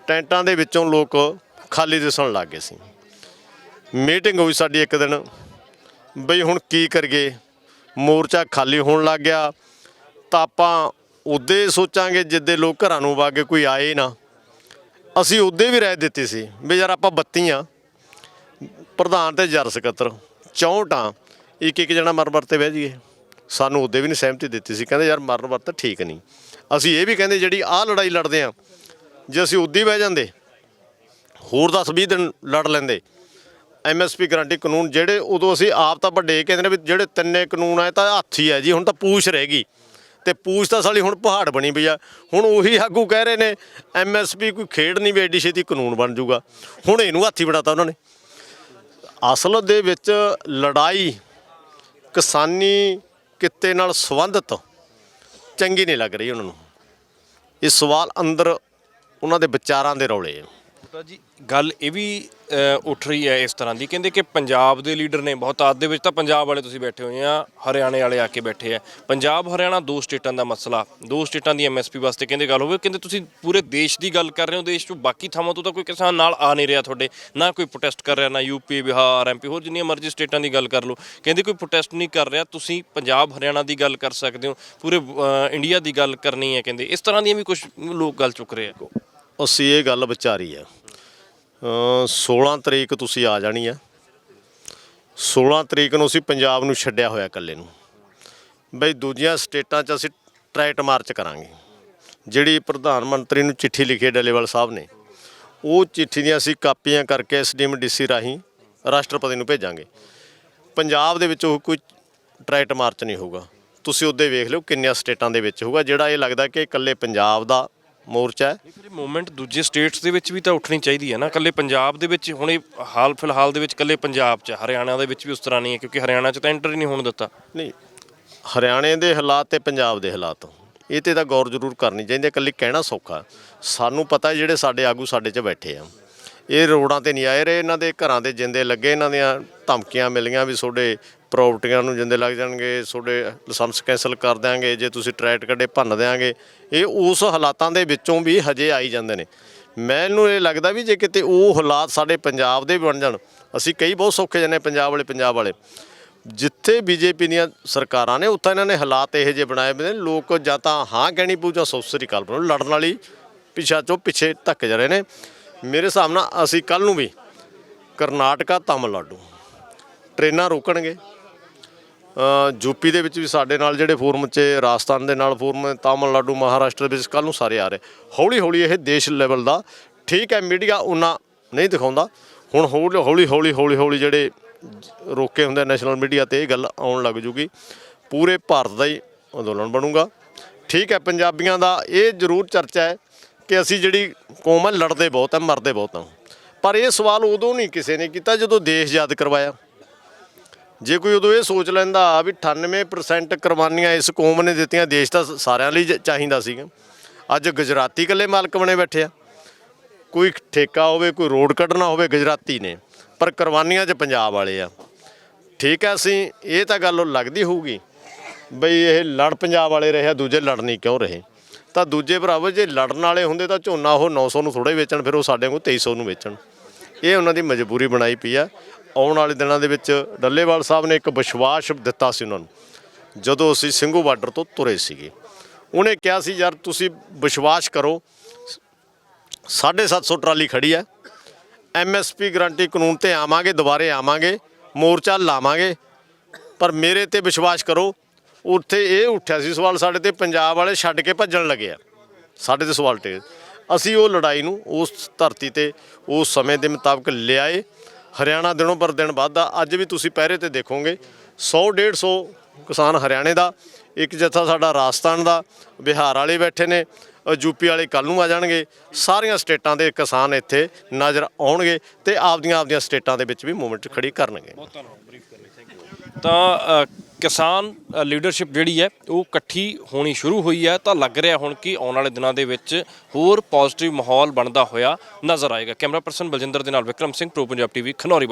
Speaker 1: ਟੈਂਟਾਂ ਦੇ ਵਿੱਚੋਂ ਲੋਕ ਖਾਲੀ ਦਿਸਣ ਲੱਗ ਗਏ ਸੀ। ਮੀਟਿੰਗ ਹੋਈ ਸਾਡੀ ਇੱਕ ਦਿਨ, ਬਈ ਹੁਣ ਕੀ ਕਰੀਏ? ਮੋਰਚਾ ਖਾਲੀ ਹੋਣ ਲੱਗ ਗਿਆ। ਤਾਂ ਆਪਾਂ ਉਦੇ ਸੋਚਾਂਗੇ ਜਿੱਦੇ ਲੋਕ ਘਰਾਂ ਨੂੰ ਵਾਗੇ ਕੋਈ ਆਏ ਨਾ। ਅਸੀਂ ਉਦੇ ਵੀ ਰਹਿ ਦਿੱਤੀ ਸੀ ਵੀ ਯਾਰ ਆਪਾਂ ਬੱਤੀਆਂ ਪ੍ਰਧਾਨ ਤੇ ਜਰ ਸਕੱਤਰ 64 ਆ। ਇੱਕ ਇੱਕ ਜਣਾ ਮਰਨ ਵਰਤੇ ਬਹਿ ਜਾਈਏ। ਸਾਨੂੰ ਉਹਦੇ ਵੀ ਨਹੀਂ ਸਹਿਮਤੀ ਦਿੱਤੀ ਸੀ। ਕਹਿੰਦੇ ਯਾਰ ਮਰਨ ਵਰਤ ਠੀਕ ਨਹੀਂ। ਅਸੀਂ ਇਹ ਵੀ ਕਹਿੰਦੇ ਜਿਹੜੀ ਆਹ ਲੜਾਈ ਲੜਦੇ ਆ, ਜੇ ਅਸੀਂ ਉਦੀ ਬਹਿ ਜਾਂਦੇ, ਹੋਰ 10 20 ਦਿਨ ਲੜ ਲੈਂਦੇ। ਐਮਐਸਪੀ ਗਰੰਟੀ ਕਾਨੂੰਨ ਜਿਹੜੇ ਉਦੋਂ ਅਸੀਂ ਆਪ ਤਾਂ ਵੱਡੇ ਕਹਿੰਦੇ ਨੇ ਵੀ ਜਿਹੜੇ ਤਿੰਨੇ ਕਾਨੂੰਨ ਆਏ ਤਾਂ ਹੱਥ ਹੀ ਹੈ ਜੀ, ਹੁਣ ਤਾਂ ਪੂਛ ਰਹਿ ਗਈ। ਤੇ ਪੂਛ ਤਾਂ ਸਾਲੀ ਹੁਣ ਪਹਾੜ ਬਣੀ ਪਈ ਆ। ਹੁਣ ਉਹੀ ਆਗੂ ਕਹਿ ਰਹੇ ਨੇ ਐਮਐਸਪੀ ਕੋਈ ਖੇਡ ਨਹੀਂ ਵੀ ਐਡੀ ਛੇਤੀ ਕਾਨੂੰਨ ਬਣ ਜਾਊਗਾ ਹੁਣ ਇਹਨੂੰ ਹੱਥੀ ਬਣਾਤਾ ਉਹਨਾਂ ਨੇ। ਅਸਲ ਦੇ ਵਿੱਚ ਲੜਾਈ ਕਿਸਾਨੀ ਕਿੱਤੇ ਨਾਲ ਸੰਬੰਧਿਤ ਚੰਗੀ ਨਹੀਂ ਲੱਗ ਰਹੀ ਉਹਨਾਂ ਨੂੰ। ਇਹ ਸਵਾਲ ਅੰਦਰ ਉਹਨਾਂ ਦੇ ਵਿਚਾਰਾਂ ਦੇ ਰੌਲੇ ਆ।
Speaker 2: ਜੀ, ਗੱਲ ਇਹ ਵੀ ਅ, ਉੱਠ ਰਹੀ ਹੈ ਇਸ ਤਰ੍ਹਾਂ ਦੀ। ਕਹਿੰਦੇ ਕਿ ਪੰਜਾਬ ਦੇ ਲੀਡਰ ਨੇ ਬਹੁਤਾਤ ਦੇ ਵਿੱਚ ਤਾਂ ਪੰਜਾਬ ਵਾਲੇ ਤੁਸੀਂ ਬੈਠੇ ਹੋਏ ਆ ਹਰਿਆਣੇ ਵਾਲੇ ਆ ਕੇ ਬੈਠੇ ਆ। ਪੰਜਾਬ ਹਰਿਆਣਾ ਦੋ ਸਟੇਟਾਂ ਦਾ ਮਸਲਾ। ਦੋ ਸਟੇਟਾਂ ਦੀ ਐਮਐਸਪੀ ਵਾਸਤੇ ਕਹਿੰਦੇ ਗੱਲ ਹੋਵੇ। ਕਹਿੰਦੇ ਤੁਸੀਂ ਪੂਰੇ ਦੇਸ਼ ਦੀ ਗੱਲ ਕਰ ਰਹੇ ਹੋ ਦੇਸ਼ 'ਚੋਂ ਬਾਕੀ ਥਾਵਾਂ ਤੋਂ ਤਾਂ ਕੋਈ ਕਿਸਾਨ ਨਾਲ ਆ ਨਹੀਂ ਰਿਹਾ ਤੁਹਾਡੇ। ਨਾ ਕੋਈ ਪ੍ਰੋਟੈਸਟ ਕਰ ਰਿਹਾ ਨਾ ਯੂਪੀ ਬਿਹਾਰ ਐਮਪੀ ਹੋਰ ਜਿੰਨੀਆਂ ਮਰਜ਼ੀ ਸਟੇਟਾਂ ਦੀ ਗੱਲ ਕਰ ਲਓ। ਕਹਿੰਦੇ ਕੋਈ ਪ੍ਰੋਟੈਸਟ ਨਹੀਂ ਕਰ ਰਿਹਾ ਤੁਸੀਂ ਪੰਜਾਬ ਹਰਿਆਣਾ ਦੀ ਗੱਲ ਕਰ ਸਕਦੇ ਹੋ। ਪੂਰੇ ਅ, ਇੰਡੀਆ ਦੀ ਗੱਲ ਕਰਨੀ ਹੈ ਕਹਿੰਦੇ। ਇਸ ਤਰ੍ਹਾਂ ਦੀਆਂ ਵੀ ਕੁਝ ਲੋਕ ਗੱਲ ਚੁੱਕ ਰਹੇ ਆ।
Speaker 1: ਅਸੀਂ ਇਹ ਗੱਲ ਵਿਚਾਰੀ ਆ। 16 ਤਰੀਕ ਤੁਸੀਂ ਆ ਜਾਣੀ ਆ। 16 ਤਰੀਕ ਨੂੰ ਅਸੀਂ ਪੰਜਾਬ ਨੂੰ ਛੱਡਿਆ ਹੋਇਆ ਇਕੱਲੇ ਨੂੰ। ਬਈ ਦੂਜੀਆਂ ਸਟੇਟਾਂ 'ਚ ਅਸੀਂ ਟਰੈਟ ਮਾਰਚ ਕਰਾਂਗੇ। ਜਿਹੜੀ ਪ੍ਰਧਾਨ ਮੰਤਰੀ ਨੂੰ ਚਿੱਠੀ ਲਿਖੀ ਹੈ ਡੱਲੇਵਾਲ ਸਾਹਿਬ ਨੇ, ਉਹ ਚਿੱਠੀ ਦੀਆਂ ਅਸੀਂ ਕਾਪੀਆਂ ਕਰਕੇ ਐਸਡੀਐਮ ਡੀਸੀ ਰਾਹੀਂ ਰਾਸ਼ਟਰਪਤੀ ਨੂੰ ਭੇਜਾਂਗੇ। ਪੰਜਾਬ ਦੇ ਵਿੱਚ ਉਹ ਕੋਈ ਟਰੈਟ ਮਾਰਚ ਨਹੀਂ ਹੋਊਗਾ। ਤੁਸੀਂ ਉਹਦੇ ਵੇਖ ਲਿਓ ਕਿੰਨੀਆਂ ਸਟੇਟਾਂ ਦੇ ਵਿੱਚ ਹੋਊਗਾ, ਜਿਹੜਾ ਇਹ ਲੱਗਦਾ ਕਿ ਇਕੱਲੇ ਪੰਜਾਬ ਦਾ ਮੋਰਚਾ ਹੈ।
Speaker 2: ਇਹ ਫਿਰ ਮੂਵਮੈਂਟ ਦੂਜੇ ਸਟੇਟਸ ਦੇ ਵਿੱਚ ਵੀ ਤਾਂ ਉੱਠਣੀ ਚਾਹੀਦੀ ਹੈ ਨਾ। ਕੱਲੇ ਪੰਜਾਬ ਦੇ ਵਿੱਚ ਹੁਣ ਇਹ ਹਾਲ ਫਿਲਹਾਲ ਦੇ ਵਿੱਚ ਕੱਲੇ ਪੰਜਾਬ 'ਚ ਹਰਿਆਣਾ ਦੇ ਵਿੱਚ ਵੀ ਉਸ ਤਰ੍ਹਾਂ ਨਹੀਂ ਹੈ ਕਿਉਂਕਿ ਹਰਿਆਣਾ 'ਚ ਤਾਂ ਐਂਟਰ ਹੀ ਨਹੀਂ ਹੋਣ ਦਿੱਤਾ।
Speaker 1: ਨਹੀਂ ਹਰਿਆਣੇ ਦੇ ਹਾਲਾਤ ਤੇ ਪੰਜਾਬ ਦੇ ਹਾਲਾਤ ਇਹ ਤੇ ਤਾਂ ਗੌਰ ਜ਼ਰੂਰ ਕਰਨੀ ਚਾਹੀਦੀ ਹੈ ਇਕੱਲੀ ਕਹਿਣਾ ਸੌਖਾ ਸਾਨੂੰ ਪਤਾ ਜਿਹੜੇ ਸਾਡੇ ਆਗੂ ਸਾਡੇ 'ਚ ਬੈਠੇ ਆ। ਇਹ ਰੋਡਾਂ ਤੇ ਨਹੀਂ ਆਏ ਰਹੇ ਇਹਨਾਂ ਦੇ ਘਰਾਂ ਦੇ ਜਿੰਦੇ ਲੱਗੇ ਇਹਨਾਂ ਦੀਆਂ ਧਮਕੀਆਂ ਮਿਲੀਆਂ ਵੀ ਤੁਹਾਡੇ ਪ੍ਰਾਪਰਟੀਆਂ ਨੂੰ ਜਿੰਦੇ ਲੱਗ ਜਾਣਗੇ, ਤੁਹਾਡੇ ਲਾਇਸੈਂਸ ਕੈਂਸਲ ਕਰ ਦਿਆਂਗੇ, ਜੇ ਤੁਸੀਂ ਟਰੈਟ ਕੱਢੇ ਭੰਨ ਦਿਆਂਗੇ। ਇਹ ਉਸ ਹਾਲਾਤਾਂ ਦੇ ਵਿੱਚੋਂ ਵੀ ਹਜੇ ਆਈ ਜਾਂਦੇ ਨੇ। ਮੈਨੂੰ ਇਹ ਲੱਗਦਾ ਵੀ ਜੇ ਕਿਤੇ ਉਹ ਹਾਲਾਤ ਸਾਡੇ ਪੰਜਾਬ ਦੇ ਵੀ ਬਣ ਜਾਣ, ਅਸੀਂ ਕਈ ਬਹੁਤ ਸੌਖੇ ਜਨੇ ਪੰਜਾਬ ਵਾਲੇ ਪੰਜਾਬ ਵਾਲੇ। ਜਿੱਥੇ ਬੀਜੇਪੀ ਦੀਆਂ ਸਰਕਾਰਾਂ ਨੇ, ਉੱਥੇ ਇਹਨਾਂ ਨੇ ਹਾਲਾਤ ਇਹੋ ਜਿਹੇ ਬਣਾਏ ਨੇ। ਲੋਕ ਜਾਂ ਤਾਂ ਹਾਂ ਕਹਿਣੀ ਪਊ ਸੌ ਸ੍ਰੀ ਅਕਾਲ ਬਣੋ ਲੜਨ ਵਾਲੀ ਪਿਛਾ ਚੋਂ ਪਿੱਛੇ ਧੱਕ ਜਾ ਰਹੇ ਨੇ। ਮੇਰੇ ਹਿਸਾਬ ਨਾਲ ਅਸੀਂ ਕੱਲ ਨੂੰ ਵੀ ਕਰਨਾਟਕਾ, ਤਾਮਿਲਨਾਡੂ, ਟ੍ਰੇਨਾਂ ਰੋਕਣਗੇ। ਯੂਪੀ ਦੇ ਵਿੱਚ ਵੀ ਸਾਡੇ ਨਾਲ ਜਿਹੜੇ ਫੋਰਮ 'ਚ ਰਾਜਸਥਾਨ ਦੇ ਨਾਲ ਫੋਰਮ ਤਾਮਿਲਨਾਡੂ, ਮਹਾਰਾਸ਼ਟਰ ਦੇ ਵਿੱਚ ਕੱਲ ਨੂੰ ਸਾਰੇ ਆ ਰਹੇ। ਹੌਲੀ ਹੌਲੀ ਇਹ ਦੇਸ਼ ਲੈਵਲ ਦਾ, ਠੀਕ ਹੈ, ਮੀਡੀਆ ਉਹਨਾਂ ਨਹੀਂ ਦਿਖਾਉਂਦਾ। ਹੁਣ ਹੌਲੀ ਹੌਲੀ ਹੌਲੀ ਹੌਲੀ ਹੌਲੀ ਜਿਹੜੇ ਰੋਕੇ ਹੁੰਦੇ ਨੈਸ਼ਨਲ ਮੀਡੀਆ ਤੇ ਇਹ ਗੱਲ ਆਉਣ ਲੱਗ ਜੂਗੀ। ਪੂਰੇ ਭਾਰਤ ਦਾ ਹੀ ਅੰਦੋਲਨ ਬਣੂਗਾ। ਠੀਕ ਹੈ, ਪੰਜਾਬੀਆਂ ਦਾ ਇਹ ਜ਼ਰੂਰ ਚਰਚਾ ਹੈ ਕਿ ਅਸੀਂ ਜਿਹੜੀ ਕੌਮ ਹੈ, ਲੜਦੇ ਬਹੁਤ ਹੈ, ਮਰਦੇ ਬਹੁਤ ਹਾਂ। ਪਰ ਇਹ ਸਵਾਲ ਉਦੋਂ ਨਹੀਂ ਕਿਸੇ ਨੇ ਕੀਤਾ ਜਦੋਂ ਦੇਸ਼ ਯਾਦ ਕਰਵਾਇਆ। ਜੇ ਕੋਈ ਉਦੋਂ ਇਹ ਸੋਚ ਲੈਂਦਾ ਵੀ 98% ਕੁਰਬਾਨੀਆਂ ਇਸ ਕੌਮ ਨੇ ਦਿੱਤੀਆਂ, ਦੇਸ਼ ਤਾਂ ਸਾਰਿਆਂ ਲਈ ਜ- ਚਾਹੀਦਾ ਸੀਗਾ। ਅੱਜ ਗੁਜਰਾਤੀ ਇਕੱਲੇ ਮਾਲਕ ਬਣੇ ਬੈਠੇ ਆ। ਕੋਈ ਠੇਕਾ ਹੋਵੇ, ਕੋਈ ਰੋਡ ਕੱਢਣਾ ਹੋਵੇ, ਗੁਜਰਾਤੀ ਨੇ। ਪਰ ਕੁਰਬਾਨੀਆਂ 'ਚ ਪੰਜਾਬ ਵਾਲੇ ਆ। ਠੀਕ ਹੈ ਅਸੀਂ, ਇਹ ਤਾਂ ਗੱਲ ਲੱਗਦੀ ਹੋਊਗੀ। ਬਈ ਇਹ ਲੜ ਪੰਜਾਬ ਵਾਲੇ ਰਹੇ ਆ, ਦੂਜੇ ਲੜਨੀ ਕਿਉਂ ਰਹੇ? ਤਾਂ ਦੂਜੇ ਭਰਾਵੋ, ਜੇ ਲੜਨ ਵਾਲੇ ਹੁੰਦੇ ਤਾਂ ਝੋਨਾ ਉਹ 900 ਨੂੰ ਥੋੜੇ ਵੇਚਣ, ਫਿਰ ਉਹ ਸਾਡੇ ਕੋਲ 2300 ਨੂੰ ਵੇਚਣ। ਇਹ ਉਹਨਾਂ ਦੀ ਮਜਬੂਰੀ ਬਣਾਈ ਪਈ ਆ। ਆਉਣ ਵਾਲੇ ਦਿਨਾਂ ਦੇ ਵਿੱਚ ਡੱਲੇਵਾਲ ਸਾਹਿਬ ਨੇ ਇੱਕ ਵਿਸ਼ਵਾਸ ਦਿੱਤਾ ਸੀ ਉਹਨਾਂ ਨੂੰ, ਜਦੋਂ ਅਸੀਂ ਸਿੰਘੂ ਬਾਰਡਰ ਤੋਂ ਤੁਰੇ ਸੀਗੇ। ਉਹਨੇ ਕਿਹਾ ਸੀ, ਯਾਰ ਤੁਸੀਂ ਵਿਸ਼ਵਾਸ ਕਰੋ 750 ਟਰਾਲੀ ਖੜੀ ਹੈ ਐਮਐਸਪੀ ਗਰੰਟੀ ਕਾਨੂੰਨ ਤੇ ਆਵਾਂਗੇ, ਦੁਬਾਰੇ ਆਵਾਂਗੇ, ਮੋਰਚਾ ਲਾਵਾਂਗੇ, ਪਰ ਮੇਰੇ ਤੇ ਵਿਸ਼ਵਾਸ ਕਰੋ, ਉੱਥੇ ਇਹ ਉੱਠਿਆ ਸੀ ਸਵਾਲ ਸਾਡੇ ਤੇ, ਪੰਜਾਬ ਵਾਲੇ ਛੱਡ ਕੇ ਭੱਜਣ ਲੱਗੇ ਆ, ਸਾਡੇ ਤੇ ਸਵਾਲ ਤੇ। ਅਸੀਂ ਉਹ ਲੜਾਈ ਨੂੰ ਉਸ ਧਰਤੀ ਤੇ, ਉਸ ਸਮੇਂ ਦੇ ਮੁਤਾਬਕ ਲਿਆਏ ਹਰਿਆਣਾ ਦਿਨੋਂ ਪਰ ਦਿਨ ਵੱਧਦਾ। ਅੱਜ ਵੀ ਤੁਸੀਂ ਪਹਿਰੇ ਤੇ ਦੇਖੋਗੇ 100 150 ਕਿਸਾਨ ਹਰਿਆਣੇ ਦਾ ਇੱਕ ਜਥਾ ਸਾਡਾ ਰਾਜਸਥਾਨ ਦਾ ਬਿਹਾਰ ਵਾਲੇ ਬੈਠੇ ਨੇ ਅ, ਯੂਪੀ ਵਾਲੇ ਕੱਲ ਨੂੰ ਆ ਜਾਣਗੇ। ਸਾਰੀਆਂ ਸਟੇਟਾਂ ਦੇ ਕਿਸਾਨ ਇੱਥੇ ਨਜ਼ਰ ਆਉਣਗੇ ਤੇ ਆਪਦੀਆਂ ਆਪਦੀਆਂ ਸਟੇਟਾਂ ਦੇ ਵਿੱਚ ਵੀ ਮੂਵਮੈਂਟ ਖੜੀ ਕਰਨਗੇ।
Speaker 2: ਤਾਂ ਕਿਸਾਨ ਲੀਡਰਸ਼ਿਪ ਜਿਹੜੀ ਹੈ, ਉਹ ਇਕੱਠੀ ਹੋਣੀ ਸ਼ੁਰੂ ਹੋਈ ਹੈ। ਤਾਂ ਲੱਗ ਰਿਹਾ ਹੁਣ ਕਿ ਆਉਣ ਵਾਲੇ ਦਿਨਾਂ ਦੇ ਵਿੱਚ ਹੋਰ ਪੋਜ਼ਿਟਿਵ ਮਾਹੌਲ ਬਣਦਾ ਹੋਇਆ ਨਜ਼ਰ ਆਏਗਾ। ਕੈਮਰਾ ਪਰਸਨ ਬਲਜਿੰਦਰ ਦੇ ਨਾਲ ਵਿਕਰਮ ਸਿੰਘ, ਪ੍ਰੋ ਪੰਜਾਬ ਟੀਵੀ ਖਨੌਰੀ।